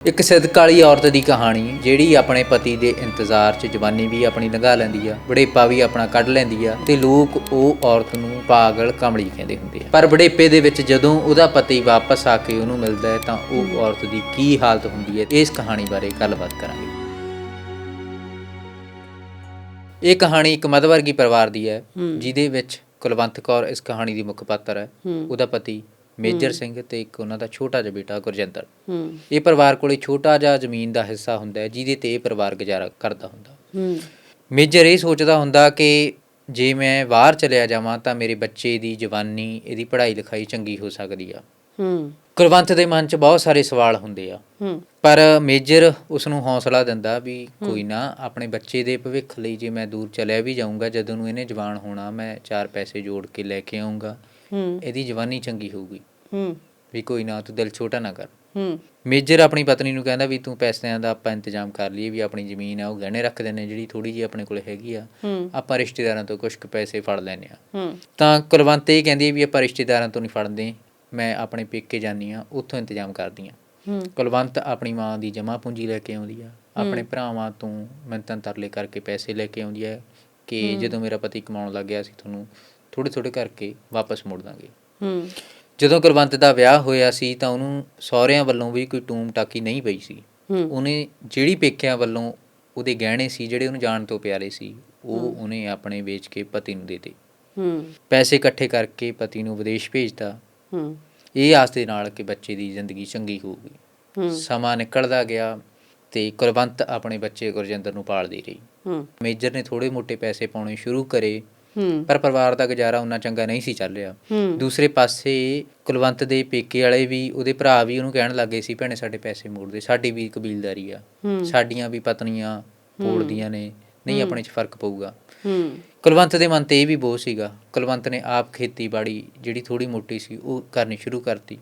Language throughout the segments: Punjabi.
ਇੱਕ ਸਿਦਕਾਲੀ ਔਰਤ ਦੀ ਕਹਾਣੀ ਜਿਹੜੀ ਆਪਣੇ ਪਤੀ ਦੇ ਇੰਤਜ਼ਾਰ 'ਚ ਜਵਾਨੀ ਵੀ ਆਪਣੀ ਲੰਘਾ ਲੈਂਦੀ ਆ ਬੁਢੇਪਾ ਵੀ ਆਪਣਾ ਕੱਢ ਲੈਂਦੀ ਆ ਤੇ ਲੋਕ ਉਹ ਔਰਤ ਨੂੰ ਪਾਗਲ ਕਮਲੀ ਕਹਿੰਦੇ ਹੁੰਦੇ ਆ। ਪਰ ਬੁਢੇਪੇ ਦੇ ਵਿੱਚ ਜਦੋਂ ਉਹਦਾ ਪਤੀ ਵਾਪਸ ਆ ਕੇ ਉਹਨੂੰ ਮਿਲਦਾ ਹੈ ਤਾਂ ਉਹ ਔਰਤ ਦੀ ਕੀ ਹਾਲਤ ਹੁੰਦੀ ਹੈ ਇਸ ਕਹਾਣੀ ਬਾਰੇ ਗੱਲਬਾਤ ਕਰਾਂਗੇ। ਇਹ ਕਹਾਣੀ ਇੱਕ ਮਧਵਰਗੀ ਪਰਿਵਾਰ ਦੀ ਹੈ ਜਿਹਦੇ ਵਿੱਚ ਕੁਲਵੰਤ ਕੌਰ ਇਸ ਕਹਾਣੀ ਦੀ ਮੁੱਖ ਪਾਤਰ ਹੈ। ਉਹਦਾ ਪਤੀ ਮੇਜਰ ਸਿੰਘ ਤੇ ਇੱਕ ਉਹਨਾਂ ਦਾ ਛੋਟਾ ਜਿਹਾ ਬੇਟਾ ਗੁਰਜਿੰਦਰ। ਹੂੰ। ਇਹ ਪਰਿਵਾਰ ਕੋਲੇ ਛੋਟਾ ਜਿਹਾ ਜ਼ਮੀਨ ਦਾ ਹਿੱਸਾ ਹੁੰਦਾ ਹੈ ਜਿਹਦੇ ਤੇ ਇਹ ਪਰਿਵਾਰ ਗੁਜ਼ਾਰਾ ਕਰਦਾ ਹੁੰਦਾ। ਹੂੰ। ਮੇਜਰ ਇਹ ਸੋਚਦਾ ਹੁੰਦਾ ਕਿ ਜੇ ਮੈਂ ਬਾਹਰ ਚਲਿਆ ਜਾਵਾਂ ਤਾਂ ਮੇਰੇ ਬੱਚੇ ਦੀ ਜਵਾਨੀ ਇਹਦੀ ਪੜ੍ਹਾਈ ਲਿਖਾਈ ਚੰਗੀ ਹੋ ਸਕਦੀ ਆ। ਹੂੰ। ਕੁਲਵੰਤ ਦੇ ਮਨ 'ਚ ਬਹੁਤ ਸਾਰੇ ਸਵਾਲ ਹੁੰਦੇ ਆ। ਹੂੰ। ਪਰ ਮੇਜਰ ਉਸ ਨੂੰ ਹੌਸਲਾ ਦਿੰਦਾ ਵੀ ਕੋਈ ਨਾ ਆਪਣੇ ਬੱਚੇ ਦੇ ਭਵਿੱਖ ਲਈ ਜੇ ਮੈਂ ਦੂਰ ਚਲਿਆ ਵੀ ਜਾਊਂਗਾ ਜਦੋਂ ਨੂੰ ਇਹਨੇ ਜਵਾਨ ਹੋਣਾ ਮੈਂ ਚਾਰ ਪੈਸੇ ਜੋੜ ਕੇ ਲੈ ਕੇ ਆਊਂਗਾ ਹੂੰ। ਇਹਦੀ ਜਵਾਨੀ ਚੰਗੀ ਹੋਊਗੀ। ਹੂੰ। ਵੀ ਕੋਈ ਨਾ ਤੂੰ ਦਿਲ ਛੋਟਾ ਨਾ ਕਰ। ਹੂੰ। ਮੇਜਰ ਆਪਣੀ ਪਤਨੀ ਨੂੰ ਕਹਿੰਦਾ ਵੀ ਤੂੰ ਪੈਸਿਆਂ ਦਾ ਆਪਾਂ ਇੰਤਜ਼ਾਮ ਕਰ ਲਈਏ ਵੀ ਆਪਣੀ ਜ਼ਮੀਨ ਆ ਉਹ ਗਹਿਣੇ ਰੱਖ ਦਿੰਨੇ ਜਿਹੜੀ ਥੋੜੀ ਜਿਹੀ ਆਪਣੇ ਕੋਲ ਹੈਗੀ ਆ। ਆਪਾਂ ਰਿਸ਼ਤੇਦਾਰਾਂ ਤੋਂ ਕੁਝ ਕੁ ਪੈਸੇ ਫੜ ਲੈਨੇ ਆ। ਹੂੰ। ਤਾਂ ਕੁਲਵੰਤ ਇਹ ਕਹਿੰਦੀ ਵੀ ਆਪਾਂ ਰਿਸ਼ਤੇਦਾਰਾਂ ਤੋਂ ਨਹੀਂ ਫੜਦੇ ਮੈਂ ਆਪਣੇ ਪੇਕੇ ਜਾਨੀ ਆ ਉੱਥੋਂ ਇੰਤਜ਼ਾਮ ਕਰਦੀ ਆ। ਹੂੰ। ਕੁਲਵੰਤ ਆਪਣੀ ਮਾਂ ਦੀ ਜਮ੍ਹਾਂ ਪੂੰਜੀ ਲੈ ਕੇ ਆਉਂਦੀ ਆ। ਆਪਣੇ ਭਰਾਵਾਂ ਤੋਂ ਮਿੰਤਾਂ ਤਰਲੇ ਕਰਕੇ ਪੈਸੇ ਲੈ ਕੇ ਆਉਂਦੀ ਹੈ ਕਿ ਜਦੋਂ ਮੇਰਾ ਪਤੀ ਕਮਾਉਣ ਲੱਗ ਗਿਆ ਸੀ ਤੁਹਾਨੂੰ ਥੋੜੇ ਥੋੜੇ ਕਰਕੇ ਵਾਪਸ ਮੋੜ ਦਾਂਗੇ। ਹੂੰ। ਜਦੋਂ ਕੁਲਵੰਤ ਦਾ ਵਿਆਹ ਹੋਇਆ ਸੀ ਤਾਂ ਉਹਨੂੰ ਸਹੁਰਿਆਂ ਵੱਲੋਂ ਵੀ ਕੋਈ ਟੂਮ ਟਾਕੀ ਨਹੀਂ ਪਈ ਸੀ। ਉਹਨੇ ਜਿਹੜੀ ਪੇਕਿਆਂ ਵੱਲੋਂ ਉਹਦੇ ਗਹਿਣੇ ਸੀ ਜਿਹੜੇ ਉਹਨੂੰ ਜਾਣ ਤੋਂ ਪਿਆਰੇ ਸੀ ਉਹ ਉਹਨੇ ਆਪਣੇ ਵੇਚ ਕੇ ਪਤੀ ਨੂੰ ਦੇਤੇ। ਹੂੰ। ਪੈਸੇ ਇਕੱਠੇ ਕਰਕੇ ਪਤੀ ਨੂੰ ਵਿਦੇਸ਼ ਭੇਜਤਾ। ਹੂੰ। ਇਹ ਆਸ ਦੇ ਨਾਲ ਕਿ ਬੱਚੇ ਦੀ ਜ਼ਿੰਦਗੀ ਚੰਗੀ ਹੋਊਗੀ। ਹੂੰ। ਸਮਾਂ ਨਿਕਲਦਾ ਗਿਆ ਤੇ ਕੁਲਵੰਤ ਆਪਣੇ ਬੱਚੇ ਗੁਰਜਿੰਦਰ ਨੂੰ ਪਾਲਦੀ ਰਹੀ। ਹੂੰ। ਮੇਜਰ ਨੇ ਥੋੜੇ ਮੋਟੇ ਪੈਸੇ ਪਾਉਣੇ ਸ਼ੁਰੂ ਕਰੇ ਪਰ ਪਰਿਵਾਰ ਦਾ ਗੁਜ਼ਾਰਾ ਉਹਨਾਂ ਚੰਗਾ ਨਹੀਂ ਸੀ ਚੱਲ ਰਿਹਾ। ਦੂਸਰੇ ਪਾਸੇ ਕੁਲਵੰਤ ਦੇ ਪੇਕੇ ਵਾਲੇ ਵੀ ਉਹਦੇ ਭਰਾ ਵੀ ਉਹਨੂੰ ਕਹਿਣ ਲੱਗੇ ਸੀ ਭੈਣੇ ਸਾਡੇ ਪੈਸੇ ਮੋੜ ਦੇ ਸਾਡੀ ਵੀ ਕਬੀਲਦਾਰੀ ਆ। ਸਾਡੀਆਂ ਵੀ ਪਤਨੀਆਂ ਪੋੜਦੀਆਂ ਨੇ ਨਹੀਂ ਆਪਣੇ 'ਚ ਫ਼ਰਕ ਪਊਗਾ। ਕੁਲਵੰਤ ਦੇ ਮਨ ਤੇ ਇਹ ਵੀ ਬੋਝ ਸੀਗਾ। ਕੁਲਵੰਤ ਨੇ ਆਪ ਖੇਤੀਬਾੜੀ ਜਿਹੜੀ ਥੋੜੀ ਮੋਟੀ ਸੀ ਉਹ ਕਰਨੀ ਸ਼ੁਰੂ ਕਰਤੀ।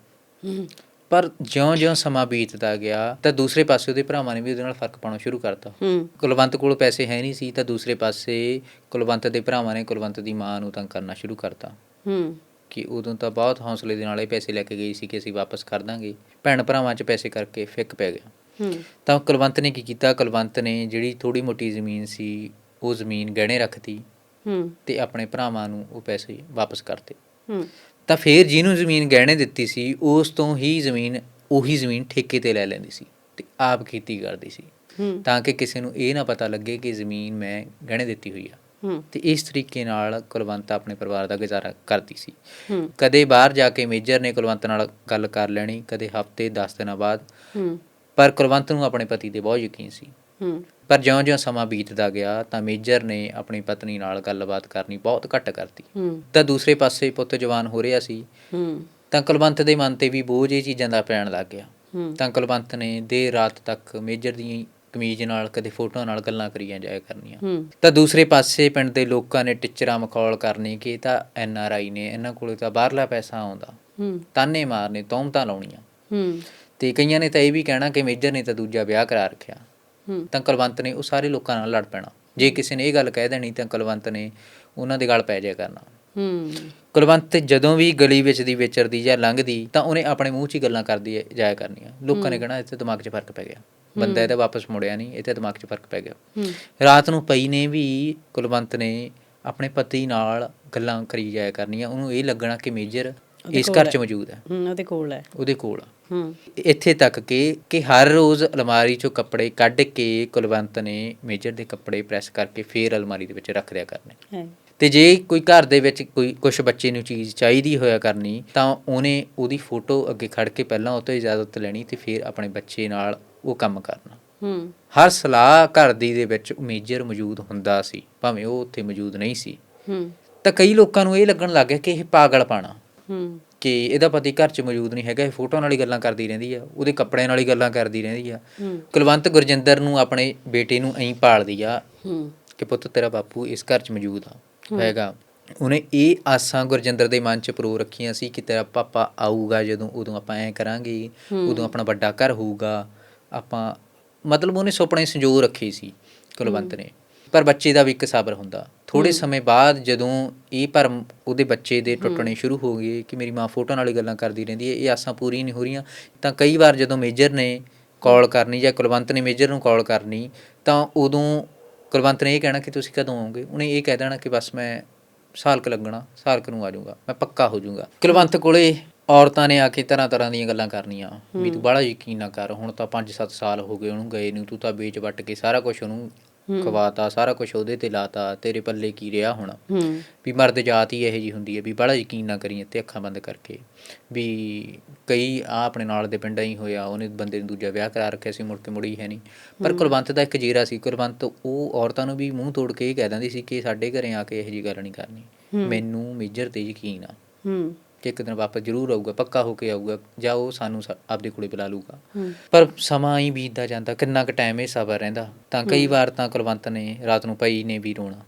ਪਰ ਜਿਉਂ-ਜਿਉਂ ਸਮਾਂ ਬੀਤਦਾ ਗਿਆ ਤਾਂ ਦੂਸਰੇ ਪਾਸੇ ਉਹਦੇ ਭਰਾਵਾਂ ਨੇ ਵੀ ਉਹਦੇ ਨਾਲ ਫ਼ਰਕ ਪਾਉਣਾ ਸ਼ੁਰੂ ਕਰਤਾ। ਕੁਲਵੰਤ ਕੋਲ ਪੈਸੇ ਹੈ ਨਹੀਂ ਸੀ ਤਾਂ ਦੂਸਰੇ ਪਾਸੇ ਕੁਲਵੰਤ ਦੇ ਭਰਾਵਾਂ ਨੇ ਕੁਲਵੰਤ ਦੀ ਮਾਂ ਨੂੰ ਤੰਗ ਕਰਨਾ ਸ਼ੁਰੂ ਕਰਤਾ। ਹੂੰ। ਕਿ ਉਦੋਂ ਤਾਂ ਬਹੁਤ ਹੌਸਲੇ ਦੇ ਨਾਲ ਇਹ ਪੈਸੇ ਲੈ ਕੇ ਗਈ ਸੀ ਕਿ ਅਸੀਂ ਵਾਪਸ ਕਰ ਦਾਂਗੇ। ਭੈਣ ਭਰਾਵਾਂ 'ਚ ਪੈਸੇ ਕਰਕੇ ਫਿੱਕ ਪੈ ਗਿਆ। ਹੂੰ। ਤਾਂ ਕੁਲਵੰਤ ਨੇ ਕੀ ਕੀਤਾ? ਕੁਲਵੰਤ ਨੇ ਜਿਹੜੀ ਥੋੜੀ ਮੋਟੀ ਜ਼ਮੀਨ ਸੀ ਉਹ ਜ਼ਮੀਨ ਗਹਿਣੇ ਰੱਖਤੀ ਹੂੰ। ਤੇ ਆਪਣੇ ਭਰਾਵਾਂ ਨੂੰ ਉਹ ਪੈਸੇ ਵਾਪਸ ਕਰਤੇ। ਹੂੰ। ਤਾਂ ਫੇਰ ਜਿਹਨੂੰ ਜ਼ਮੀਨ ਗਹਿਣੇ ਦਿੱਤੀ ਸੀ ਉਸ ਤੋਂ ਹੀ ਜ਼ਮੀਨ ਉਹੀ ਜ਼ਮੀਨ ਠੇਕੇ ਤੇ ਲੈ ਲੈਂਦੀ ਸੀ ਤੇ ਆਪ ਖੇਤੀ ਕਰਦੀ ਸੀ। ਤਾਂ ਕਿ ਕਿਸੇ ਨੂੰ ਇਹ ਨਾ ਪਤਾ ਲੱਗੇ ਕਿ ਜ਼ਮੀਨ ਮੈਂ ਗਹਿਣੇ ਦਿੱਤੀ ਹੋਈ ਆ। ਤੇ ਇਸ ਤਰੀਕੇ ਨਾਲ ਕੁਲਵੰਤ ਆਪਣੇ ਪਰਿਵਾਰ ਦਾ ਗੁਜ਼ਾਰਾ ਕਰਦੀ ਸੀ। ਕਦੇ ਬਾਹਰ ਜਾ ਕੇ ਮੇਜਰ ਨੇ ਕੁਲਵੰਤ ਨਾਲ ਗੱਲ ਕਰ ਲੈਣੀ ਕਦੇ ਹਫ਼ਤੇ 10 ਦਿਨਾਂ ਬਾਅਦ। ਪਰ ਕੁਲਵੰਤ ਨੂੰ ਆਪਣੇ ਪਤੀ ਤੇ ਬਹੁਤ ਯਕੀਨ ਸੀ। ਪਰ ਜਿਉਂ-ਜਿਉਂ ਸਮਾਂ ਬੀਤਦਾ ਗਿਆ ਤਾਂ ਮੇਜਰ ਨੇ ਆਪਣੀ ਪਤਨੀ ਨਾਲ ਗੱਲਬਾਤ ਕਰਨੀ ਬਹੁਤ ਘੱਟ ਕਰਤੀ। ਹੂੰ। ਤਾਂ ਦੂਸਰੇ ਪਾਸੇ ਪੁੱਤ ਜਵਾਨ ਹੋ ਰਿਹਾ ਸੀ। ਹੂੰ। ਤਾਂ ਕੁਲਵੰਤ ਦੇ ਮਨ ਤੇ ਵੀ ਬੋਝ ਇਹ ਚੀਜ਼ਾਂ ਦਾ ਪੈਣ ਲੱਗ ਗਿਆ। ਹੂੰ। ਤਾਂ ਕੁਲਵੰਤ ਨੇ ਦੇਰ ਰਾਤ ਤੱਕ ਮੇਜਰ ਦੀ ਕਮੀਜ਼ ਨਾਲ ਕਦੇ ਫੋਟੋਆਂ ਨਾਲ ਗੱਲਾਂ ਕਰੀਆਂ ਜਾਇਆ ਕਰਨੀਆਂ। ਹੂੰ। ਤਾਂ ਦੂਸਰੇ ਪਾਸੇ ਪਿੰਡ ਦੇ ਲੋਕਾਂ ਨੇ ਟਿੱਚਰਾਂ ਮਖੌਲ ਕਰਨੀ ਕਿ ਇਹ ਤਾਂ ਐਨ ਆਰ ਆਈ ਨੇ ਇਹਨਾਂ ਕੋਲੇ ਤਾਂ ਬਾਹਰਲਾ ਪੈਸਾ ਆਉਂਦਾ। ਹੂੰ। ਤਾਨੇ ਮਾਰਨੇ ਤੌਮਤਾਂ ਲਾਉਣੀਆਂ। ਹੂੰ। ਤੇ ਕਈਆਂ ਨੇ ਤਾਂ ਇਹ ਵੀ ਕਹਿਣਾ ਕਿ ਮੇਜਰ ਨੇ ਤਾਂ ਦੂਜਾ ਵਿਆਹ ਕਰਾ ਰੱਖਿਆ। ਤਾਂ ਕੁਲਵੰਤ ਨੇ ਉਹ ਸਾਰੇ ਲੋਕਾਂ ਨਾਲ ਲੜ ਪੈਣਾ। ਜੇ ਕਿਸੇ ਨੇ ਇਹ ਗੱਲ ਕਹਿ ਦੇਣੀ ਤਾਂ ਕੁਲਵੰਤ ਨੇ ਉਹਨਾਂ ਦੇ ਗਲ ਪੈ ਜਾਇਆ ਕਰਨਾ। ਹੂੰ। ਕੁਲਵੰਤ ਜਦੋਂ ਵੀ ਗਲੀ ਵਿੱਚ ਦੀ ਵਿਚਰਦੀ ਜਾਂ ਲੰਘਦੀ ਤਾਂ ਉਹਨੇ ਆਪਣੇ ਮੂੰਹ 'ਚ ਹੀ ਗੱਲਾਂ ਕਰਦੀ ਜਾਇਆ ਕਰਨੀਆਂ। ਲੋਕਾਂ ਨੇ ਕਹਿਣਾ ਇੱਥੇ ਦਿਮਾਗ 'ਚ ਫ਼ਰਕ ਪੈ ਗਿਆ। ਬੰਦਾ ਇਹਦਾ ਵਾਪਸ ਮੁੜਿਆ ਨਹੀਂ ਇੱਥੇ ਦਿਮਾਗ 'ਚ ਫ਼ਰਕ ਪੈ ਗਿਆ। ਹੂੰ। ਰਾਤ ਨੂੰ ਪਈ ਨੇ ਵੀ ਕੁਲਵੰਤ ਨੇ ਆਪਣੇ ਪਤੀ ਨਾਲ ਗੱਲਾਂ ਕਰੀ ਜਾਇਆ ਕਰਨੀਆਂ। ਉਹਨੂੰ ਇਹ ਲੱਗਣਾ ਕਿ ਮੇਜਰ ਇਸ ਘਰ 'ਚ ਮੌਜੂਦ ਹੈ। ਉਹਦੇ ਕੋਲ ਹੈ। ਉਹਦੇ ਕੋਲ ਇੱਥੇ ਤੱਕ ਕਿ ਕਿ ਹਰ ਰੋਜ਼ ਅਲਮਾਰੀ 'ਚੋਂ ਕੱਪੜੇ ਕੱਢ ਕੇ ਕੁਲਵੰਤ ਨੇ ਮੇਜਰ ਦੇ ਕੱਪੜੇ ਪ੍ਰੈਸ ਕਰਕੇ ਫੇਰ ਅਲਮਾਰੀ ਦੇ ਵਿੱਚ ਰੱਖ ਦਿਆ ਕਰਨੇ। ਹੈ। ਤੇ ਜੇ ਕੋਈ ਘਰ ਦੇ ਵਿੱਚ ਕੋਈ ਕੁਝ ਬੱਚੇ ਨੂੰ ਚੀਜ਼ ਚਾਹੀਦੀ ਹੋਇਆ ਕਰਨੀ ਤਾਂ ਉਹਨੇ ਉਹਦੀ ਫੋਟੋ ਅੱਗੇ ਖੜ ਕੇ ਪਹਿਲਾਂ ਉਹ ਤੋਂ ਇਜਾਜ਼ਤ ਲੈਣੀ ਤੇ ਫਿਰ ਆਪਣੇ ਬੱਚੇ ਨਾਲ ਉਹ ਕੰਮ ਕਰਨਾ। ਹੂੰ। ਹਰ ਸਲਾਹ ਘਰ ਦੀ ਦੇ ਵਿੱਚ ਮੇਜਰ ਮੌਜੂਦ ਹੁੰਦਾ ਸੀ ਭਾਵੇਂ ਉਹ ਉੱਥੇ ਮੌਜੂਦ ਨਹੀਂ ਸੀ। ਹੂੰ। ਤਾਂ ਕਈ ਲੋਕਾਂ ਨੂੰ ਇਹ ਲੱਗਣ ਲੱਗ ਗਿਆ ਕਿ ਇਹ ਪਾਗਲ ਪਾਣਾ। ਹੂੰ। ਕਿ ਇਹਦਾ ਪਤੀ ਘਰ 'ਚ ਮੌਜੂਦ ਨਹੀਂ ਹੈਗਾ ਇਹ ਫੋਟੋ ਨਾਲ ਹੀ ਗੱਲਾਂ ਕਰਦੀ ਰਹਿੰਦੀ ਆ ਉਹਦੇ ਕੱਪੜਿਆਂ ਨਾਲ ਹੀ ਗੱਲਾਂ ਕਰਦੀ ਰਹਿੰਦੀ ਆ। ਕੁਲਵੰਤ ਗੁਰਜਿੰਦਰ ਨੂੰ ਆਪਣੇ ਬੇਟੇ ਨੂੰ ਐਂ ਪਾਲਦੀ ਆ ਕਿ ਪੁੱਤ ਤੇਰਾ ਬਾਪੂ ਇਸ ਘਰ 'ਚ ਮੌਜੂਦ ਆ ਹੈਗਾ। ਉਹਨੇ ਇਹ ਆਸਾਂ ਗੁਰਜਿੰਦਰ ਦੇ ਮਨ 'ਚ ਪ੍ਰੋ ਰੱਖੀਆਂ ਸੀ ਕਿ ਤੇਰਾ ਪਾਪਾ ਆਊਗਾ ਜਦੋਂ ਉਦੋਂ ਆਪਾਂ ਐਂ ਕਰਾਂਗੇ ਉਦੋਂ ਆਪਣਾ ਵੱਡਾ ਘਰ ਹੋਊਗਾ। ਆਪਾਂ ਮਤਲਬ ਉਹਨੇ ਸੁਪਨੇ ਸੰਜੋ ਰੱਖੇ ਸੀ ਕੁਲਵੰਤ ਨੇ। ਪਰ ਬੱਚੇ ਦਾ ਵੀ ਇੱਕ ਸਬਰ ਹੁੰਦਾ। ਥੋੜੇ ਸਮੇਂ ਬਾਅਦ ਜਦੋਂ ਇਹ ਭਰਮ ਉਹਦੇ ਬੱਚੇ ਦੇ ਟੁੱਟਣੇ ਸ਼ੁਰੂ ਹੋ ਗਏ ਕਿ ਮੇਰੀ ਮਾਂ ਫੋਟੋ ਨਾਲ ਹੀ ਗੱਲਾਂ ਕਰਦੀ ਰਹਿੰਦੀ ਹੈ ਇਹ ਆਸਾਂ ਪੂਰੀਆਂ ਨਹੀਂ ਹੋ ਰਹੀਆਂ ਤਾਂ ਕਈ ਵਾਰ ਜਦੋਂ ਮੇਜਰ ਨੇ ਕਾਲ ਕਰਨੀ ਜਾਂ ਕੁਲਵੰਤ ਨੇ ਮੇਜਰ ਨੂੰ ਕਾਲ ਕਰਨੀ ਤਾਂ ਉਦੋਂ ਕੁਲਵੰਤ ਨੇ ਇਹ ਕਹਿਣਾ ਕਿ ਤੁਸੀਂ ਕਦੋਂ ਆਓਗੇ? ਉਹਨੇ ਇਹ ਕਹਿ ਦੇਣਾ ਕਿ ਬਸ ਮੈਂ ਸਾਲ ਕੁ ਲੱਗਣਾ ਸਾਲ ਕੁ ਨੂੰ ਆ ਜਾਊਂਗਾ ਮੈਂ ਪੱਕਾ ਹੋ ਜਾਊਂਗਾ। ਕੁਲਵੰਤ ਕੋਲੇ ਔਰਤਾਂ ਨੇ ਆ ਕੇ ਤਰ੍ਹਾਂ ਤਰ੍ਹਾਂ ਦੀਆਂ ਗੱਲਾਂ ਕਰਨੀਆਂ ਵੀ ਤੂੰ ਬੜਾ ਯਕੀਨ ਨਾ ਕਰ ਹੁਣ ਤਾਂ 5-7 ਸਾਲ ਹੋ ਗਏ ਉਹਨੂੰ ਗਏ ਨੂੰ ਤੂੰ ਤਾਂ ਵੇਚ ਵੱਟ ਕੇ ਸਾਰਾ ਕੁਝ ਉਹਨੂੰ ਖਵਾਤਾ ਸਾਰਾ ਕੁਝ ਉਹਦੇ ਤੇ ਲਾਤਾ ਤੇਰੇ ਪੱਲੇ ਕੀ ਰਿਹਾ ਹੁਣ? ਵੀ ਮਰਦ ਜਾਤ ਹੀ ਇਹੋ ਜੀ ਹੁੰਦੀ ਹੈ ਵੀ ਬੜਾ ਯਕੀਨ ਨਾ ਕਰੀ ਤੇ ਅੱਖਾਂ ਬੰਦ ਕਰਕੇ। ਵੀ ਕਈ ਆ ਆਪਣੇ ਨਾਲ ਦੇ ਪਿੰਡਾਂ ਹੀ ਹੋਇਆ ਉਹਨੇ ਬੰਦੇ ਨੂੰ ਦੂਜਾ ਵਿਆਹ ਕਰਾ ਰੱਖਿਆ ਸੀ ਮੁੜ ਕੇ ਮੁੜੀ ਹੈ ਨਹੀਂ। ਪਰ ਕੁਲਵੰਤ ਦਾ ਇੱਕ ਜੀਰਾ ਸੀ ਕੁਲਵੰਤ ਉਹ ਔਰਤਾਂ ਨੂੰ ਵੀ ਮੂੰਹ ਤੋੜ ਕੇ ਇਹ ਕਹਿ ਦਿੰਦੀ ਸੀ ਕਿ ਸਾਡੇ ਘਰੇ ਆ ਕੇ ਇਹੋ ਜੀ ਗੱਲ ਨਹੀਂ ਕਰਨੀ। ਮੈਨੂੰ ਮੇਜਰ ਤੇ ਯਕੀਨ ਆ। ਹੂੰ। ਕਿ ਇੱਕ ਦਿਨ ਵਾਪਸ ਜ਼ਰੂਰ ਆਊਗਾ ਪੱਕਾ ਹੋ ਕੇ ਆਊਗਾ ਜਾਂ ਉਹ ਸਾਨੂੰ ਸਾ- ਆਪਦੇ ਕੋਲੇ ਬੁਲਾ ਲੂਗਾ ਪਰ ਸਮਾਂ ਹੀ ਬੀਤਦਾ ਜਾਂਦਾ ਕਿੰਨਾ ਕੁ ਟਾਈਮ ਇਹ ਸਬਰ ਰਹਿੰਦਾ। ਤਾਂ ਕਈ ਵਾਰ ਤਾਂ ਕੁਲਵੰਤ ਨੇ ਰਾਤ ਨੂੰ ਪਈ ਨੇ ਵੀ ਰੋਣਾ।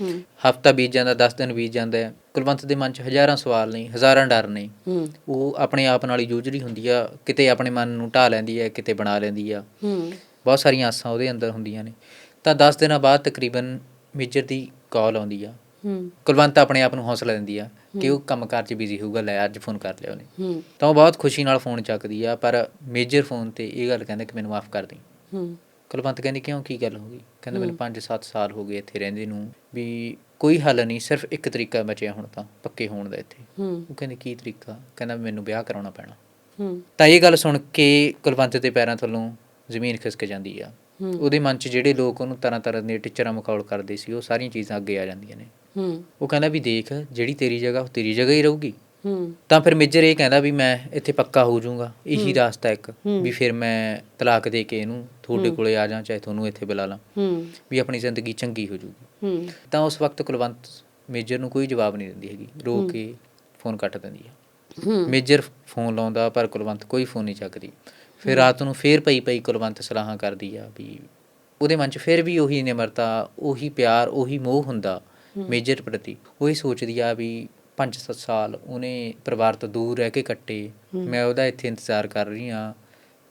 ਹੂੰ। ਹਫਤਾ ਬੀਤ ਜਾਂਦਾ 10 ਦਿਨ ਬੀਤ ਜਾਂਦਾ ਹੈ। ਕੁਲਵੰਤ ਦੇ ਮਨ 'ਚ ਹਜ਼ਾਰਾਂ ਸਵਾਲ ਨੇ ਹਜ਼ਾਰਾਂ ਡਰ ਨੇ। ਹੂੰ। ਉਹ ਆਪਣੇ ਆਪ ਨਾਲ ਹੀ ਜੂਝ ਰਹੀ ਹੁੰਦੀ ਆ ਕਿਤੇ ਆਪਣੇ ਮਨ ਨੂੰ ਢਾ ਲੈਂਦੀ ਹੈ ਕਿਤੇ ਬਣਾ ਲੈਂਦੀ ਆ। ਹੂੰ। ਬਹੁਤ ਸਾਰੀਆਂ ਆਸਾਂ ਉਹਦੇ ਅੰਦਰ ਹੁੰਦੀਆਂ ਨੇ। ਤਾਂ 10 ਦਿਨਾਂ ਬਾਅਦ ਤਕਰੀਬਨ ਮੇਜਰ ਦੀ ਕਾਲ ਆਉਂਦੀ ਆ। ਹੂੰ ਕੁਲਵੰਤ ਆਪਣੇ ਆਪ ਨੂੰ ਹੌਸਲਾ ਦਿੰਦੀ ਆ ਕਿ ਉਹ ਕੰਮਕਾਰ 'ਚ ਬਿਜ਼ੀ ਹੋਊਗਾ ਲੈ ਅੱਜ ਫੋਨ ਕਰ ਲਿਆ ਉਹਨੇ। ਹੂੰ। ਤਾਂ ਉਹ ਬਹੁਤ ਖੁਸ਼ੀ ਨਾਲ ਫੋਨ ਚੱਕਦੀ ਆ ਪਰ ਮੇਜਰ ਫੋਨ ਤੇ ਇਹ ਗੱਲ ਕਹਿੰਦਾ ਕਿ ਮੈਨੂੰ ਮਾਫ ਕਰ ਦੇ ਹੂੰ। ਕੁਲਵੰਤ ਕਹਿੰਦੀ ਕਿਉਂ ਕੀ ਗੱਲ ਹੋ ਗਈ? ਕਹਿੰਦਾ ਮੈਨੂੰ 5-7 ਸਾਲ ਹੋ ਗਏ ਇੱਥੇ ਰਹਿੰਦੇ ਨੂੰ ਵੀ ਕੋਈ ਹੱਲ ਨਹੀਂ ਸਿਰਫ ਇੱਕ ਤਰੀਕਾ ਬਚਿਆ ਹੁਣ ਤਾਂ ਪੱਕੇ ਹੋਣ ਦਾ ਇੱਥੇ। ਹੂੰ। ਉਹ ਕਹਿੰਦੇ ਕੀ ਤਰੀਕਾ? ਕਹਿੰਦਾ ਮੈਨੂੰ ਵਿਆਹ ਕਰਾਉਣਾ ਪੈਣਾ। ਹੂੰ। ਤਾਂ ਇਹ ਗੱਲ ਸੁਣ ਕੇ ਕੁਲਵੰਤ ਦੇ ਪੈਰਾਂ ਥੱਲੋਂ ਜ਼ਮੀਨ ਖਿਸਕ ਜਾਂਦੀ ਆ। ਉਹਦੇ ਮਨ 'ਚ ਜਿਹੜੇ ਲੋਕ ਉਹਨੂੰ ਤਰ੍ਹਾਂ ਤਰ੍ਹਾਂ ਦੇ ਟੀਚਰਾਂ ਮਖੌਲ ਕਰਦੇ ਸੀ ਉਹ ਸਾਰੀਆਂ ਚੀਜ਼ਾਂ ਅੱਗੇ ਆ ਜਾਂਦੀਆਂ ਨੇ। ਹੂੰ। ਉਹ ਕਹਿੰਦਾ ਵੀ ਦੇਖ ਜਿਹੜੀ ਤੇਰੀ ਜਗ੍ਹਾ ਉਹ ਤੇਰੀ ਜਗ੍ਹਾ ਹੀ ਰਹੂਗੀ। ਹੂੰ। ਤਾਂ ਫਿਰ ਮੇਜਰ ਇਹ ਕਹਿੰਦਾ ਵੀ ਮੈਂ ਇੱਥੇ ਪੱਕਾ ਹੋ ਜਾਊਂਗਾ। ਇਹੀ ਰਾਸਤਾ ਇੱਕ। ਵੀ ਫਿਰ ਮੈਂ ਤਲਾਕ ਦੇ ਕੇ ਇਹਨੂੰ ਤੁਹਾਡੇ ਕੋਲੇ ਆ ਜਾਵਾਂ ਚਾਹੇ ਤੁਹਾਨੂੰ ਇੱਥੇ ਬੁਲਾ ਲਾਂ। ਹੂੰ। ਵੀ ਆਪਣੀ ਜ਼ਿੰਦਗੀ ਚੰਗੀ ਹੋ ਜਾਊਗੀ। ਹੂੰ। ਤਾਂ ਉਸ ਵਕਤ ਕੁਲਵੰਤ ਮੇਜਰ ਨੂੰ ਕੋਈ ਜਵਾਬ ਨਹੀਂ ਦਿੰਦੀ ਹੈਗੀ। ਰੋ ਕੇ ਫੋਨ ਕੱਟ ਦਿੰਦੀ ਹੈ ਹੂੰ। ਮੇਜਰ ਫੋਨ ਲਾਉਂਦਾ ਪਰ ਕੁਲਵੰਤ ਕੋਈ ਫੋਨ ਨਹੀਂ ਚੱਕਦੀ। ਫਿਰ ਰਾਤ ਨੂੰ ਫੇਰ ਪਈ ਪਈ ਕੁਲਵੰਤ ਸਲਾਹਾਂ ਕਰਦੀ ਆ ਵੀ ਉਹਦੇ ਮਨ 'ਚ ਫਿਰ ਵੀ ਉਹੀ ਨਿਮਰਤਾ ਉਹੀ ਪਿਆਰ ਉਹੀ ਮੋਹ ਹੁੰਦਾ। ਮੇਜਰ ਪ੍ਰਤੀ। ਉਹੀ ਸੋਚਦੀ ਆ ਵੀ 5-7 ਸਾਲ ਉਹਨੇ ਪਰਿਵਾਰ ਤੋਂ ਦੂਰ ਰਹਿ ਕੇ ਕੱਟੇ। ਮੈਂ ਉਹਦਾ ਇੱਥੇ ਇੰਤਜ਼ਾਰ ਕਰ ਰਹੀ ਆ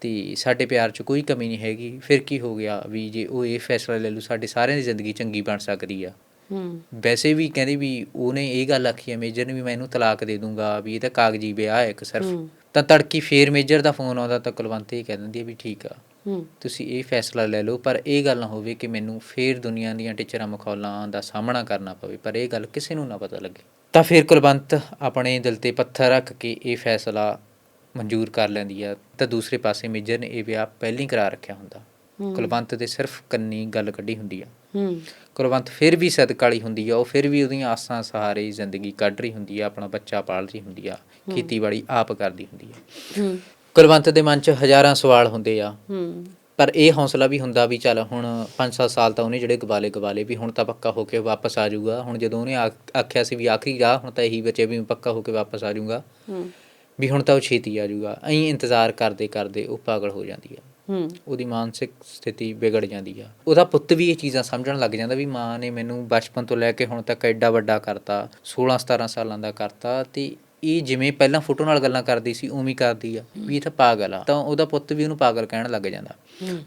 ਤੇ ਸਾਡੇ ਪਿਆਰ 'ਚ ਕੋਈ ਕਮੀ ਨਹੀਂ ਹੈਗੀ। ਫਿਰ ਕੀ ਹੋ ਗਿਆ ਵੀ ਜੇ ਉਹ ਇਹ ਫੈਸਲਾ ਲੈ ਲੂ ਸਾਡੇ ਸਾਰਿਆਂ ਦੀ ਜ਼ਿੰਦਗੀ ਚੰਗੀ ਬਣ ਸਕਦੀ ਆ। ਹੂੰ। ਵੈਸੇ ਵੀ ਕਹਿੰਦੀ ਵੀ ਉਹਨੇ ਇਹ ਗੱਲ ਆਖੀ ਹੈ ਮੇਜਰ ਨੇ ਵੀ ਮੈਂ ਇਹਨੂੰ ਤਲਾਕ ਦੇ ਦੂੰਗਾ ਵੀ ਇਹ ਤਾਂ ਕਾਗਜ਼ੀ ਵਿਆਹ ਹੈ ਇੱਕ ਸਿਰਫ। ਹੂੰ। ਤਾਂ ਤੜਕੀ ਫੇਰ ਮੇਜਰ ਦਾ ਫੋਨ ਆਉਂਦਾ ਤਾਂ ਕੁਲਵੰਤ ਇਹ ਕਹਿ ਦਿੰਦੀ ਹੈ ਵੀ ਠੀਕ ਆ। ਹੂੰ ਤੁਸੀਂ ਇਹ ਫੈਸਲਾ ਲੈ ਲਓ ਪਰ ਇਹ ਗੱਲ ਨਾ ਹੋਵੇ ਕਿ ਮੈਨੂੰ ਫੇਰ ਦੁਨੀਆ ਦੀਆਂ ਟੀਚਰਾਂ ਮਖੌਲਾਂ ਦਾ ਸਾਹਮਣਾ ਕਰਨਾ ਪਵੇ ਪਰ ਇਹ ਗੱਲ ਕਿਸੇ ਨੂੰ ਨਾ ਪਤਾ ਲੱਗੇ। ਤਾਂ ਫਿਰ ਕੁਲਵੰਤ ਆਪਣੇ ਦਿਲ ਤੇ ਪੱਥਰ ਰੱਖ ਕੇ ਇਹ ਫੈਸਲਾ ਮਨਜ਼ੂਰ ਕਰ ਲੈਂਦੀ ਆ। ਤਾਂ ਦੂਸਰੇ ਪਾਸੇ ਮੇਜਰ ਨੇ ਇਹ ਵਿਆਹ ਪਹਿਲਾਂ ਹੀ ਕਰਾ ਰੱਖਿਆ ਹੁੰਦਾ। ਕੁਲਵੰਤ ਦੇ ਸਿਰਫ ਕੰਨੀ ਗੱਲ ਕੱਢੀ ਹੁੰਦੀ ਆ। ਕੁਲਵੰਤ ਫਿਰ ਵੀ ਸਦਕਾਲੀ ਹੁੰਦੀ ਆ ਉਹ ਫਿਰ ਵੀ ਉਹਦੀਆਂ ਆਸਾਂ ਸਹਾਰੇ ਜ਼ਿੰਦਗੀ ਕੱਢ ਰਹੀ ਹੁੰਦੀ ਆ ਆਪਣਾ ਬੱਚਾ ਪਾਲ ਰਹੀ ਹੁੰਦੀ ਆ ਖੇਤੀਬਾੜੀ ਆਪ ਕਰਦੀ ਹੁੰਦੀ ਆ। ਕੁਲਵੰਤ ਦੇ ਮਨ 'ਚ ਹਜ਼ਾਰਾਂ ਸਵਾਲ ਹੁੰਦੇ ਆ। ਹੂੰ। ਪਰ ਇਹ ਹੌਸਲਾ ਵੀ ਹੁੰਦਾ ਵੀ ਚੱਲ ਹੁਣ 5-7 ਸਾਲ ਤਾਂ ਉਹਨੇ ਜਿਹੜੇ ਗਵਾਲੇ ਗਵਾਲੇ ਵੀ ਹੁਣ ਤਾਂ ਪੱਕਾ ਹੋ ਕੇ ਵਾਪਸ ਆ ਜਾਊਗਾ। ਹੁਣ ਜਦੋਂ ਉਹਨੇ ਆਖ- ਆਖਿਆ ਸੀ ਵੀ ਆਖਰੀ ਰਾਹ ਹੁਣ ਤਾਂ ਇਹੀ ਬਚੇ ਵੀ ਪੱਕਾ ਹੋ ਕੇ ਵਾਪਸ ਆ ਜਾਊਗਾ। ਹੂੰ। ਵੀ ਹੁਣ ਤਾਂ ਉਹ ਛੇਤੀ ਆ ਜਾਊਗਾ। ਐਂ ਇੰਤਜ਼ਾਰ ਕਰਦੇ ਕਰਦੇ ਉਹ ਪਾਗਲ ਹੋ ਜਾਂਦੀ ਆ। ਹੂੰ। ਉਹਦੀ ਮਾਨਸਿਕ ਸਥਿਤੀ ਵਿਗੜ ਜਾਂਦੀ ਆ। ਉਹਦਾ ਪੁੱਤ ਵੀ ਇਹ ਚੀਜ਼ਾਂ ਸਮਝਣ ਲੱਗ ਜਾਂਦਾ ਵੀ ਮਾਂ ਨੇ ਮੈਨੂੰ ਬਚਪਨ ਤੋਂ ਲੈ ਕੇ ਹੁਣ ਤੱਕ ਐਡਾ ਵੱਡਾ ਕਰਤਾ 16 17 ਸਾਲਾਂ ਦਾ ਕਰਤਾ ਤੇ ਇਹ ਜਿਵੇਂ ਪਹਿਲਾਂ ਫੋਟੋ ਨਾਲ ਗੱਲਾਂ ਕਰਦੀ ਸੀ ਉਵੇਂ ਕਰਦੀ ਆ ਵੀ ਇਹ ਤਾਂ ਪਾਗਲ ਆ। ਤਾਂ ਉਹਦਾ ਪੁੱਤ ਵੀ ਉਹਨੂੰ ਪਾਗਲ ਕਹਿਣ ਲੱਗ ਜਾਂਦਾ।